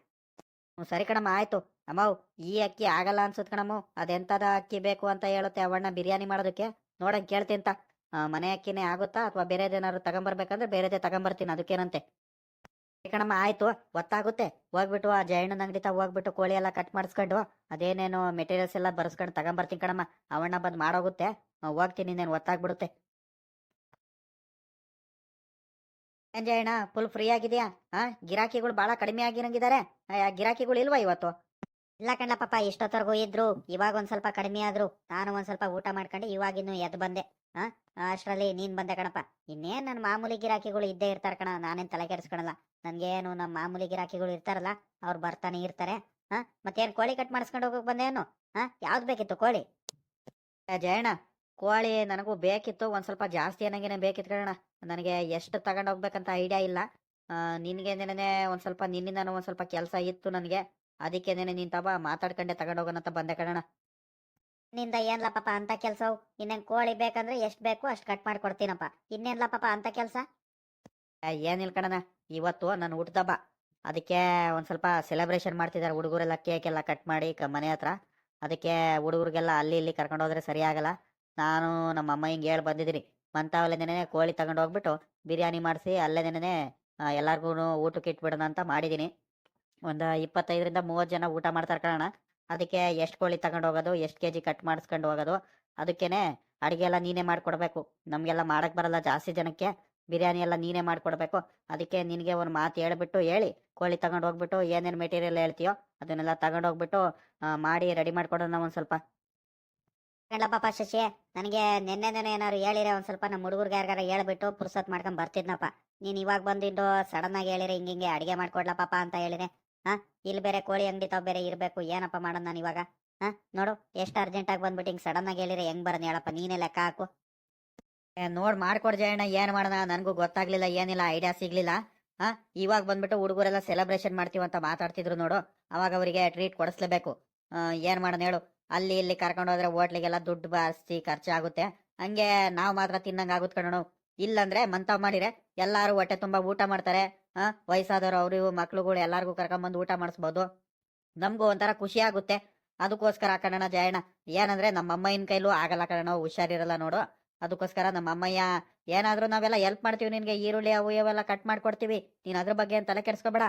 ಸರಿ ಕಣಮ್ಮ, ಆಯ್ತು. ಅಮ್ಮವ್ ಈ ಅಕ್ಕಿ ಆಗಲ್ಲ ಅನ್ಸುತ್ ಕಣಮ್ಮ ಅದೆಂತದ ಅಕ್ಕಿ ಬೇಕು ಅಂತ ಹೇಳುತ್ತೆ ಅವಣ್ಣ ಬಿರಿಯಾನಿ ಮಾಡೋದಕ್ಕೆ? ನೋಡಂಗ್ ಕೇಳ್ತಿಂತ ಮನೆ ಅಕ್ಕಿನೇ ಆಗುತ್ತಾ ಅಥವಾ ಬೇರೆದೇನಾದ್ರು ತಗೊಂಬರ್ಬೇಕಂದ್ರೆ ಬೇರೆದೇ ತಗೊಂಬರ್ತೀನಿ ಅದಕ್ಕೇನಂತೆ. ಕಣಮ್ಮ, ಆಯ್ತು ಗೊತ್ತಾಗುತ್ತೆ ಹೋಗ್ಬಿಟ್ಟು ಆ ಜಯಣ್ಣನ ಅಂಗಡಿ ತಾ ಹೋಗ್ಬಿಟ್ಟು ಕೋಳಿ ಎಲ್ಲ ಕಟ್ ಮಾಡಿಸ್ಕೊಂಡು ಅದೇನೇನು ಮೆಟೀರಿಯಲ್ಸ್ ಎಲ್ಲ ಬರ್ಸ್ಕೊಂಡು ತಗೊಂಬರ್ತೀನಿ ಕಣಮ್ಮ. ಅವಣ್ಣ ಬಂದು ಮಾಡೋಗುತ್ತೆ. ಹೋಗ್ತೀನಿ, ಇನ್ನೇನು ಒತ್ತಾಗ್ಬಿಡುತ್ತೆ. ಏನ್ ಜಯಣ್ಣ ಫುಲ್ ಫ್ರೀ ಆಗಿದೆಯಾ? ಹಾ ಗಿರಾಕಿಗಳು ಬಹಳ ಕಡಿಮೆ ಆಗಿರಂಗಿದ್ದಾರೆ ಗಿರಾಕಿಗಳು ಇಲ್ವಾ ಇವತ್ತು? ಇಲ್ಲ ಕಣ್ಣ ಪಾಪ ಇಷ್ಟೊತ್ತರ್ಗೂ ಇದ್ರು, ಇವಾಗ ಒಂದ್ ಸ್ವಲ್ಪ ಕಡಿಮೆ ಆದ್ರು. ನಾನು ಒಂದ್ ಸ್ವಲ್ಪ ಊಟ ಮಾಡ್ಕೊಂಡು ಇವಾಗಿನ್ನು ಎದ್ ಬಂದೆ. ಹಾ ಅಷ್ಟರಲ್ಲಿ ನೀನ್ ಬಂದೆ ಕಣಪ್ಪ. ಇನ್ನೇನ್ ನನ್ ಮಾಮೂಲಿ ಗಿರಾಕಿಗಳು ಇದ್ದೇ ಇರ್ತಾರ ಕಣ, ನಾನೇನ್ ತಲೆ ಕೆಡಿಸ್ಕೊಳಲ್ಲ. ನನ್ಗೇನು ನಮ್ಮ ಮಾಮೂಲಿ ಗಿರಾಕಿಗಳು ಇರ್ತಾರಲ್ಲ, ಅವ್ರು ಬರ್ತಾನೆ ಇರ್ತಾರೆ. ಹಾ ಮತ್ತೇನ್ ಕೋಳಿ ಕಟ್ ಮಾಡಿಸ್ಕೊಂಡು ಹೋಗಕ್ ಬಂದೇನು ಹಾ ಯಾವ್ದು ಬೇಕಿತ್ತು ಕೋಳಿ? ಜಯಣ್ಣ, ಕೋಳಿ ನನಗೂ ಬೇಕಿತ್ತು, ಒಂದ್ ಸ್ವಲ್ಪ ಜಾಸ್ತಿ ಅನ್ನಂಗೇನೆ ಬೇಕಿತ್ತು ಕಣ ನನಗೆ ಎಷ್ಟು ತಗೊಂಡ್ ಹೋಗ್ಬೇಕಂತ ಐಡಿಯಾ ಇಲ್ಲ. ನಿನ್ಗೆ ನಿನ್ನೆ ಒಂದ್ ಸ್ವಲ್ಪ ನಿನ್ನಿಂದ ಒಂದ್ ಸ್ವಲ್ಪ ಕೆಲಸ ಇತ್ತು ನನಗೆ. ಅದಕ್ಕೆ ನೆನೆ ನೀನ್ ತಬ ಮಾತಾಡ್ಕೊಂಡೆ ಹೋಗೋಣ ಅಂತ ಬಂದೆ ಕಣ ನಿಂದ ಏನ್ಲ ಪಾಪ ಅಂತ ಕೆಲ್ಸವು ಇನ್ನೇನ್ ಕೋಳಿ ಬೇಕಂದ್ರೆ ಎಷ್ಟ್ ಬೇಕು ಅಷ್ಟ್ ಕಟ್ ಮಾಡ್ಕೊಡ್ತೀನಪ್ಪ. ಇನ್ನೇನ್ಲ ಪಾಪ ಅಂತ ಕೆಲ್ಸ? ಏನಿಲ್ಲ ಕಣನ ಇವತ್ತು ನನ್ನ ಹುಟ್ಟದಬ್ಬ ಅದಕ್ಕೆ ಒಂದ್ ಸ್ವಲ್ಪ ಸೆಲೆಬ್ರೇಷನ್ ಮಾಡ್ತಿದಾರೆ ಹುಡುಗರೆಲ್ಲ ಕೇಕ್ ಎಲ್ಲ ಕಟ್ ಮಾಡಿ ಮನೆ ಹತ್ರ. ಅದಕ್ಕೆ ಹುಡುಗರಿಗೆಲ್ಲ ಅಲ್ಲಿ ಇಲ್ಲಿ ಕರ್ಕೊಂಡು ಹೋದ್ರೆ ಸರಿ ಆಗಲ್ಲ. ನಾನು ನಮ್ಮ ಅಮ್ಮ ಹಿಂಗೆ ಹೇಳಿ ಬಂದಿದ್ದೀನಿ. ಮಂತಾವಲ್ಲೇನೆ ಕೋಳಿ ತಗೊಂಡು ಹೋಗ್ಬಿಟ್ಟು ಬಿರಿಯಾನಿ ಮಾಡಿಸಿ ಅಲ್ಲೇನೇನೆ ಎಲ್ಲಾರ್ಗು ಊಟಕ್ಕೆ ಇಟ್ಬಿಡೋಣ ಅಂತ ಮಾಡಿದ್ದೀನಿ. ಒಂದು ಇಪ್ಪತ್ತೈದರಿಂದ ಮೂವತ್ತು ಜನ ಊಟ ಮಾಡ್ತಾರೆ ಕಣ ಅದಕ್ಕೆ ಎಷ್ಟು ಕೋಳಿ ತಗೊಂಡು ಹೋಗೋದು, ಎಷ್ಟು ಕೆ ಜಿ ಕಟ್ ಮಾಡಿಸ್ಕೊಂಡು ಹೋಗೋದು, ಅದಕ್ಕೇನೆ ಅಡುಗೆ ಎಲ್ಲ ನೀನೇ ಮಾಡಿಕೊಡ್ಬೇಕು. ನಮಗೆಲ್ಲ ಮಾಡಕ್ ಬರಲ್ಲ ಜಾಸ್ತಿ ಜನಕ್ಕೆ. ಬಿರಿಯಾನಿ ಎಲ್ಲ ನೀನೇ ಮಾಡಿಕೊಡ್ಬೇಕು. ಅದಕ್ಕೆ ನಿನಗೆ ಒಂದು ಮಾತು ಹೇಳ್ಬಿಟ್ಟು ಹೇಳಿ. ಕೋಳಿ ತಗೊಂಡು ಹೋಗ್ಬಿಟ್ಟು ಏನೇನು ಮೆಟೀರಿಯಲ್ ಹೇಳ್ತೀಯೋ ಅದನ್ನೆಲ್ಲ ತಗೊಂಡು ಹೋಗ್ಬಿಟ್ಟು ಮಾಡಿ ರೆಡಿ ಮಾಡ್ಕೊಡೋಣ ಒಂದು ಸ್ವಲ್ಪ. ಹೇಳಪ್ಪ ಪಾಪ ಶಶಿ, ನನಗೆ ನಿನ್ನೆ ನೆನೆ ಏನಾದ್ರು ಹೇಳಿರೆ ಒಂದ್ ಸ್ವಲ್ಪ ನಮ್ಮ ಹುಡುಗರ್ಗೆ ಯಾರಿಗಾರ ಹೇಳ್ಬಿಟ್ಟು ಪುರ್ಸತ್ ಮಾಡ್ಕೊಂಡು ಬರ್ತಿದ್ನಪ್ಪ. ನೀನು ಇವಾಗ ಬಂದಿದ್ದು ಸಡನ್ ಆಗಿ ಹೇಳಿರೆ, ಹಿಂಗ ಹಿಂಗೆ ಅಡುಗೆ ಮಾಡ್ಕೊಡ್ಲಾ ಪಾಪ ಅಂತ ಹೇಳಿದೆ ಹಾ, ಇಲ್ಲಿ ಬೇರೆ ಕೋಳಿ ಅಂಗಡಿ ತಾವ್ ಬೇರೆ ಇರ್ಬೇಕು, ಏನಪ್ಪ ಮಾಡೋಣ ನಾನು ಇವಾಗ? ಹಾ, ನೋಡು, ಎಷ್ಟು ಅರ್ಜೆಂಟ್ ಆಗಿ ಬಂದ್ಬಿಟ್ಟು ಹಿಂಗ್ ಸಡನ್ ಆಗಿ ಹೇಳಿದ್ರೆ ಹೆಂಗ್ ಬರೋಣ ಹೇಳಪ್ಪ, ನೀನೇ ಲೆಕ್ಕ ಹಾಕು. ನೋಡ್ ಮಾಡ್ಕೊಡ್ ಜಯಣ್ಣ ಏನ್ ಮಾಡೋಣ? ನನಗೂ ಗೊತ್ತಾಗ್ಲಿಲ್ಲ, ಏನಿಲ್ಲ ಐಡಿಯಾ ಸಿಗ್ಲಿಲ್ಲ. ಹಾ, ಇವಾಗ ಬಂದ್ಬಿಟ್ಟು ಹುಡುಗರೆಲ್ಲ ಸೆಲೆಬ್ರೇಷನ್ ಮಾಡ್ತೀವಿ ಅಂತ ಮಾತಾಡ್ತಿದ್ರು ನೋಡು, ಅವಾಗ ಅವರಿಗೆ ಟ್ರೀಟ್ ಕೊಡಿಸ್ಲೇಬೇಕು. ಏನ್ ಮಾಡೋಣ ಹೇಳು, ಅಲ್ಲಿ ಇಲ್ಲಿ ಕರ್ಕೊಂಡು ಹೋದ್ರೆ ಹೋಟ್ಲಿಗೆಲ್ಲ ದುಡ್ಡು ಜಾಸ್ತಿ ಖರ್ಚಾಗುತ್ತೆ. ಹಂಗೆ ನಾವು ಮಾತ್ರ ತಿನ್ನಂಗಾಗುತ್ತೆ ಇಲ್ಲಂದ್ರೆ ಮಂತಾವ್ ಮಾಡಿರೆ, ಎಲ್ಲಾರು ಹೊಟ್ಟೆ ತುಂಬಾ ಊಟ ಮಾಡ್ತಾರೆ, ಹಾ, ವಯಸ್ಸಾದವ್ರು ಅವ್ರು ಇವು ಮಕ್ಳುಗಳು ಎಲ್ಲಾರ್ಗೂ ಕರ್ಕೊಂಬಂದು ಊಟ ಮಾಡಿಸ್ಬೋದು. ನಮಗೂ ಒಂಥರ ಖುಷಿ ಆಗುತ್ತೆ. ಅದಕ್ಕೋಸ್ಕರ ಕಣಣ ಜಯಣ್ಣ, ಏನಂದ್ರೆ ನಮ್ಮ ಅಮ್ಮಯ್ಯನ ಕೈಲೂ ಆಗಲ್ಲ ಕಣೋ ಹುಷಾರಿರಲ್ಲ ನೋಡು. ಅದಕ್ಕೋಸ್ಕರ ನಮ್ಮ ಅಮ್ಮಯ್ಯ, ಏನಾದ್ರೂ ನಾವೆಲ್ಲ ಹೆಲ್ಪ್ ಮಾಡ್ತೀವಿ ನಿನ್ಗೆ, ಈರುಳ್ಳಿ ಅವು ಇವೆಲ್ಲ ಕಟ್ ಮಾಡ್ಕೊಡ್ತೀವಿ. ನೀನ್ ಅದ್ರ ಬಗ್ಗೆ ತಲೆ ಕೆಡ್ಸ್ಕೊಬೇಡ.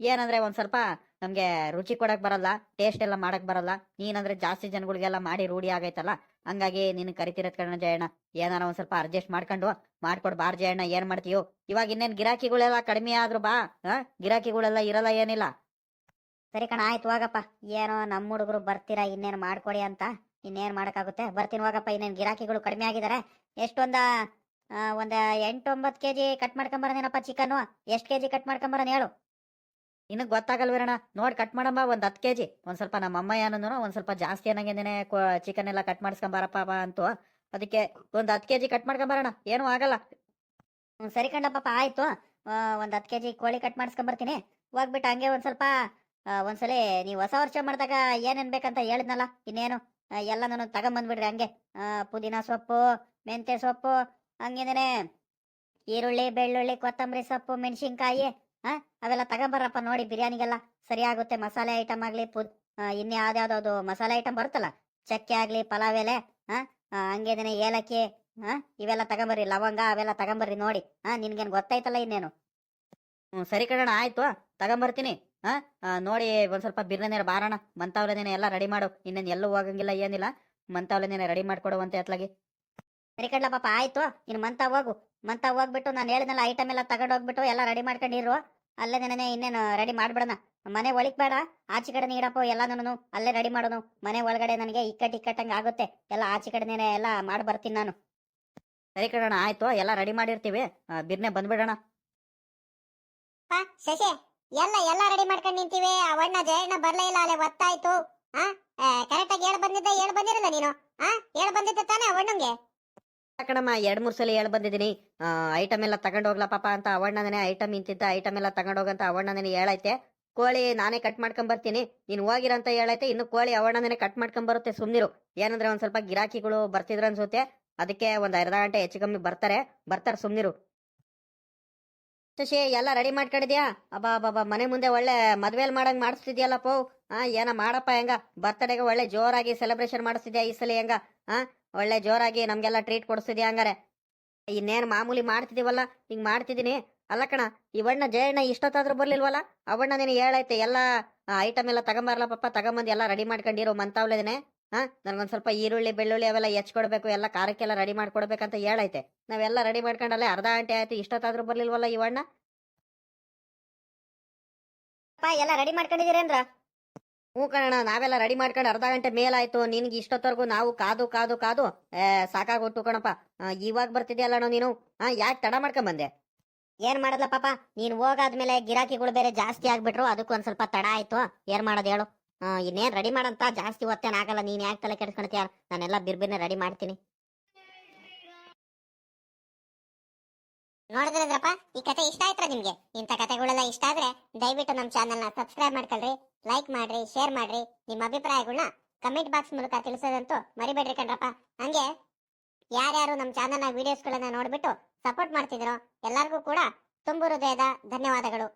ಏನಂದ್ರೆ ಒಂದ್ ಸ್ವಲ್ಪ ನಮ್ಗೆ ರುಚಿ ಕೊಡಕ್ ಬರಲ್ಲ ಟೇಸ್ಟ್ ಎಲ್ಲ ಮಾಡಕ್ ಬರಲ್ಲ. ನೀನಂದ್ರೆ ಜಾಸ್ತಿ ಜನಗಳಿಗೆಲ್ಲ ಮಾಡಿ ರೂಢಿ ಆಗೈತಲ್ಲ ಹಂಗಾಗಿ ನಿನ್ ಕರಿತಿರತ್ ಕಣ ಜಯಣ್ಣ, ಏನಾರ ಒಂದ್ ಸ್ವಲ್ಪ ಅಡ್ಜಸ್ಟ್ ಮಾಡ್ಕೊಂಡು ಮಾಡ್ಕೊಡ್ ಬಾರ್ ಜಯಣ್ಣ, ಏನ್ ಮಾಡ್ತೀಯೋ. ಇವಾಗ ಇನ್ನೇನ್ ಗಿರಾಕಿಗಳೆಲ್ಲ ಕಡಿಮೆ ಆದ್ರು ಬಾ, ಹಾ, ಗಿರಾಕಿಗಳೆಲ್ಲ ಇರಲ್ಲ ಏನಿಲ್ಲ. ಸರಿ ಕಣ, ಆಯ್ತು, ಹೋಗಪ್ಪ. ಏನೋ ನಮ್ಮ ಹುಡುಗರು ಬರ್ತೀರಾ, ಇನ್ನೇನ್ ಮಾಡ್ಕೊಡಿ ಅಂತ. ಇನ್ನೇನ್ ಮಾಡಕ್ಕಾಗುತ್ತೆ? ಬರ್ತೀನಿ, ಹೋಗಪ್ಪ. ಇನ್ನೇನ್ ಗಿರಾಕಿಗಳು ಕಡಿಮೆ ಆಗಿದಾರೆ? ಎಷ್ಟೊಂದ ಒಂದ ಎಂಟೊಂಬತ್ತು ಕೆ ಜಿ ಕಟ್ ಮಾಡ್ಕೊಂಬರೋದೇನಪ್ಪ ಚಿಕನ್ ಎಷ್ಟು ಕೆ ಜಿ ಕಟ್ ಮಾಡ್ಕೊಂಬರೋನ್ ಹೇಳು. ನಿನಗ್ ಗೊತ್ತಾಗಲ್ವೇರಣ ನೋಡಿ ಕಟ್ ಮಾಡಮ್ಮ, ಒಂದು ಹತ್ತು ಕೆಜಿ. ಒಂದು ಸ್ವಲ್ಪ ನಮ್ಮ ಅಮ್ಮ ಏನಂದ್ರು ಒಂದು ಸ್ವಲ್ಪ ಜಾಸ್ತಿ ಅನ್ನಂಗೇನೆ ಚಿಕನ್ ಎಲ್ಲ ಕಟ್ ಮಾಡಿಸ್ಕೊಂಬಾರಪ್ಪ ಅಂತ. ಅದಕ್ಕೆ ಒಂದು ಹತ್ತು ಕೆಜಿ ಕಟ್ ಮಾಡ್ಕೊಂಬರೋಣ. ಏನೂ ಆಗಲ್ಲ. ಸರಿ ಕಣಪ್ಪ ಆಯ್ತು. ಒಂದು ಹತ್ತು ಕೆ ಜಿ ಕೋಳಿ ಕಟ್ ಮಾಡಿಸ್ಕೊಂಬರ್ತೀನಿ. ಹೋಗ್ಬಿಟ್ಟು ಹಂಗೆ ಒಂದು ಸ್ವಲ್ಪ ಒಂದ್ಸಲಿ ನೀವು ಹೊಸ ವರ್ಷ ಮಾಡಿದಾಗ ಏನೇನು ಬೇಕಂತ ಹೇಳಿದ್ನಲ್ಲ, ಇನ್ನೇನು? ಎಲ್ಲ ನಾನು ತಗೊಂಬಂದ್ಬಿಡ್ರಿ ಹಂಗೆ. ಪುದೀನ ಸೊಪ್ಪು, ಮೆಂತ್ಯ ಸೊಪ್ಪು ಹಂಗೇನೇ ಈರುಳ್ಳಿ, ಬೆಳ್ಳುಳ್ಳಿ, ಕೊತ್ತಂಬರಿ ಸೊಪ್ಪು, ಮೆಣಸಿನ್ಕಾಯಿ ಹಾ ಅವೆಲ್ಲ ತಗೊಂಬರ್ರಪ್ಪ ನೋಡಿ, ಬಿರಿಯಾನಿಗೆಲ್ಲ ಸರಿ ಆಗುತ್ತೆ ಮಸಾಲೆ ಐಟಮ್ ಆಗ್ಲಿ, ಪು ಇನ್ನೇ ಯಾವ್ದಾವ್ದು ಮಸಾಲೆ ಐಟಮ್ ಬರುತ್ತಲ್ಲ, ಚಕ್ಕೆ ಆಗ್ಲಿ, ಪಲಾವ್ ಎಲೆ ಹಾ ಹಂಗೇನೆ ಏಲಕ್ಕಿ ಹಾಂ ಇವೆಲ್ಲ ತಗೊಂಬರ್ರಿ, ಲವಂಗ, ಅವೆಲ್ಲ ತಗೊಂಬರ್ರಿ ನೋಡಿ ಹಾ ನಿನ್ಗೇನ್ ಗೊತ್ತಾಯ್ತಲ್ಲ ಇನ್ನೇನು? ಹ್ಞೂ ಸರಿ ಕಣಣ್ಣ, ಆಯ್ತು, ತಗೊಂಬರ್ತೀನಿ ಹಾ ನೋಡಿ, ಒಂದ್ ಸ್ವಲ್ಪ ಬಿರ್ಯಾನಿ ಬಾರಣ ಮಂತಾವ್ಲನೇನೆ ಎಲ್ಲ ರೆಡಿ ಮಾಡು, ಇನ್ನೇನು ಎಲ್ಲೂ ಹೋಗಂಗಿಲ್ಲ, ಏನಿಲ್ಲ, ಮಂತಾವ್ಲನೇನೆ ರೆಡಿ ಮಾಡ್ಕೊಡುವಂತೆ ಅತ್ಲಾಗಿ ಸರಿ ಪಾಪ, ಆಯ್ತು, ಇನ್ನು ಮಂತ ಹೋಗು. ಮಂತ ಹೋಗ್ಬಿಟ್ಟು ನಾನು ಹೇಳಿದ್ನಲ್ಲ ಐಟಮ್ ಎಲ್ಲ ತಗೊಂಡು ಹೋಗ್ಬಿಟ್ಟು ಎಲ್ಲ ರೆಡಿ ಮಾಡ್ಕೊಂಡಿರು ಅಲ್ಲೇ ನೆನೆ ಇನ್ನೇನು ರೆಡಿ ಮಾಡ್ಬಿಡೋಣ. ಮನೆ ಒಳಗ್ ಬೇಡ, ಆಚೆ ಕಡೆ ನೀಡಪ್ಪ ಎಲ್ಲಾನು ಅಲ್ಲೇ ರೆಡಿ ಮಾಡೋನು. ಮನೆ ಒಳಗಡೆ ನನಗೆ ಇಕ್ಕಟ್ ಇಕ್ಕಟ್ಟಂಗೆ ಆಗುತ್ತೆ. ಎಲ್ಲ ಆಚೆ ಕಡೆನೇ ಎಲ್ಲ ಮಾಡಿ ಬರ್ತೀನಿ ನಾನು. ಸರಿ ಕಡೋಣ ಆಯ್ತು, ಎಲ್ಲ ರೆಡಿ ಮಾಡಿರ್ತೀವಿ. ಬಿರ್ನೆ ಬಂದ್ಬಿಡೋಣ. ಶಶಿ, ಎಲ್ಲ ಎಲ್ಲ ರೆಡಿ ಮಾಡ್ಕೊಂಡು ನಿಂತೀವಿ. ಅವಣ್ಣ ಜಯಣ್ಣ ಬರ್ಲೇ ಇಲ್ಲ, ಅಲ್ಲೇ ಒತ್ತಾಯ್ತು. ಕರೆಕ್ಟ್ ಕರೆಕ್ಟಾಗಿ ಹೇಳಿ ಬಂದಿದ್ದ, ಹೇಳಿ ಬಂದಿರಲ್ಲ ನೀನು? ಹೇಳಿ ಬಂದಿದ್ದ ತಾನೇ ಅವಣ್ಣಂಗೆ ಕಣಮ್ಮ, ಎರಡ್ ಮೂರ್ ಸಲ ಹೇಳ್ ಬಂದಿದ್ದೀನಿ. ಐಟಮ್ ಎಲ್ಲ ತಗೊಂಡ್ ಹೋಗ್ಲಾ ಪಾಪ ಅಂತ ಅವಣ್ಣನೇ ಐಟಮ್ ಇಂತಿದ್ದ ಐಟಮ್ ಎಲ್ಲ ತಗೊಂಡ್ ಹೋಗಂತ ಅವಣ್ಣನೇ ಹೇಳೈತೆ. ಕೋಳಿ ನಾನೇ ಕಟ್ ಮಾಡ್ಕೊಂಡ್ ಬರ್ತೀನಿ. ನೀನ್ ಹೋಗಿರಂತ ಹೇಳೈತೆ. ಇನ್ನು ಕೋಳಿ ಅವಣ್ಣನೇ ಕಟ್ ಮಾಡ್ಕೊಂಡ್ ಬರುತ್ತೆ, ಸುಮ್ನಿರು. ಏನಂದ್ರೆ ಒಂದ್ ಸ್ವಲ್ಪ ಗಿರಾಕಿಗಳು ಬರ್ತಿದ್ರು ಅನ್ಸುತ್ತೆ. ಅದಕ್ಕೆ ಒಂದ್ ಅರ್ಧ ಗಂಟೆ ಹೆಚ್ಚು ಕಮ್ಮಿ ಬರ್ತಾರೆ. ಬರ್ತಾರೆ, ಸುಮ್ನಿರು. ಶಶಿ, ಎಲ್ಲ ರೆಡಿ ಮಾಡ್ಕೊಂಡಿದ್ಯಾ? ಅಬ್ಬಾ ಅಬ್ಬಾ ಮನೆ ಮುಂದೆ ಒಳ್ಳೆ ಮದ್ವೆಲ್ ಮಾಡಂಗ್ ಮಾಡಿಸ್ತಿದ್ಯಲ್ಲ ಪೋ ಹಾ ಏನ ಮಾಡಪ್ಪ ಹೆಂಗ? ಬರ್ತಡೆಗೆ ಒಳ್ಳೆ ಜೋರಾಗಿ ಸೆಲೆಬ್ರೇಷನ್ ಮಾಡಿಸ್ತಿದ್ಯಾ ಈ ಸಲ ಹೆಂಗ? ಹಾ ಒಳ್ಳೆ ಜೋರಾಗಿ ನಮ್ಗೆಲ್ಲ ಟ್ರೀಟ್ ಕೊಡಿಸ್ತಿದ್ಯಾ ಹಂಗಾರೆ? ಇನ್ನೇನು ಮಾಮೂಲಿ ಮಾಡ್ತಿದೀವಲ್ಲ? ಹಿಂಗೆ ಮಾಡ್ತಿದ್ದೀನಿ ಅಲ್ಲ ಕಣ ಇವಣ್ಣ ಜಯಣ್ಣ ಇಷ್ಟೊತ್ತಾದ್ರೂ ಬರ್ಲಿಲ್ವಲ್ಲ? ಅವಣ್ಣ ನೀನು ಹೇಳೈತೆ, ಎಲ್ಲ ಐಟಮ್ ಎಲ್ಲ ತಗೊಂಬಾರಲ್ಲ ಪಪ್ಪ, ತಗೊಂಬಂದು ಎಲ್ಲ ರೆಡಿ ಮಾಡ್ಕೊಂಡಿರೋ ಮಂತಾವ್ಲೇನೆ ಹಾ, ನನಗೊಂದು ಸ್ವಲ್ಪ ಈರುಳ್ಳಿ, ಬೆಳ್ಳುಳ್ಳಿ ಅವೆಲ್ಲ ಹೆಚ್ಕೊಡ್ಬೇಕು, ಎಲ್ಲ ಖಾರಕ್ಕೆಲ್ಲ ರೆಡಿ ಮಾಡ್ಕೊಡ್ಬೇಕಂತ ಹೇಳೈತೆ. ನಾವೆಲ್ಲ ರೆಡಿ ಮಾಡ್ಕೊಂಡಲ್ಲೇ ಅರ್ಧ ಗಂಟೆ ಆಯ್ತು, ಇಷ್ಟೊತ್ತಾದ್ರೂ ಬರ್ಲಿಲ್ವಲ್ಲ ಇವಣ್ಣ ಎಲ್ಲ ರೆಡಿ ಮಾಡ್ಕೊಂಡಿದ್ದೀರೇನ್ರ? ಹ್ಞೂ ಕಣ ನಾವೆಲ್ಲ ರೆಡಿ ಮಾಡ್ಕೊಂಡು ಅರ್ಧ ಗಂಟೆ ಮೇಲಾಯ್ತು. ನಿನ್ಗೆ ಇಷ್ಟೊತ್ತವರೆಗೂ ನಾವು ಕಾದು ಕಾದು ಕಾದು, ಏ, ಸಾಕಾಗೋಯ್ತು ಕಣಪ್ಪ. ಇವಾಗ ಬರ್ತಿದ್ಯಲ್ಲ ನೀನು? ಹಾ ಯಾಕೆ ತಡ ಮಾಡ್ಕೊಂಡ್ ಬಂದೆ? ಏನ್ ಮಾಡದ್ಲ ಪಾಪ? ನೀನ್ ಹೋಗಾದ್ಮೇಲೆ ಗಿರಾಕಿಗಳು ಬೇರೆ ಜಾಸ್ತಿ ಆಗ್ಬಿಟ್ರು, ಅದಕ್ಕೂ ಒಂದ್ ಸ್ವಲ್ಪ ತಡ ಆಯ್ತು. ಏನ್ ಮಾಡೋದು ಹೇಳು? ಇನ್ನೇನ್ ರೆಡಿ ಮಾಡಂತ ಜಾಸ್ತಿ ಹೊತ್ತೇನಾಗಲ್ಲ ನೀನ್ ಯಾಕೆ ತಲೆ ಕೆಡ್ಸ್ಕೊಳ್ತೀಯ? ನಾನೆಲ್ಲ ಬಿರ್ಬಿರ್ನೆ ರೆಡಿ ಮಾಡ್ತೀನಿ. ನೋಡಿದ್ರಪ್ಪ, ಈ ಕತೆ ಇಷ್ಟ ಆಯ್ತಾ ನಿಮ್ಗೆ? ಇಂಥ ಕತೆಗಳೆಲ್ಲ ಇಷ್ಟ ಆದ್ರೆ ದಯವಿಟ್ಟು ನಮ್ಮ ಚಾನೆಲ್ನ ಸಬ್ಸ್ಕ್ರೈಬ್ ಮಾಡ್ಕೊಳ್ರಿ ಲೈಕ್ ಮಾಡ್ರಿ ಶೇರ್ ಮಾಡ್ರಿ, ನಿಮ್ಮ ಅಭಿಪ್ರಾಯಗಳನ್ನ ಕಮೆಂಟ್ ಬಾಕ್ಸ್ ಮೂಲಕ ತಿಳಿಸೋದಂತೂ ಮರಿಬೇಡ್ರಿ ಕಣ್ರಪ್ಪ. ಹಂಗೆ ಯಾರ್ಯಾರು ನಮ್ಮ ಚಾನೆಲ್ನ ವಿಡಿಯೋಸ್ಗಳನ್ನ ನೋಡ್ಬಿಟ್ಟು ಸಪೋರ್ಟ್ ಮಾಡ್ತಿದ್ರೋ ಎಲ್ಲರಿಗೂ ಕೂಡ ತುಂಬು ಹೃದಯದ ಧನ್ಯವಾದಗಳು.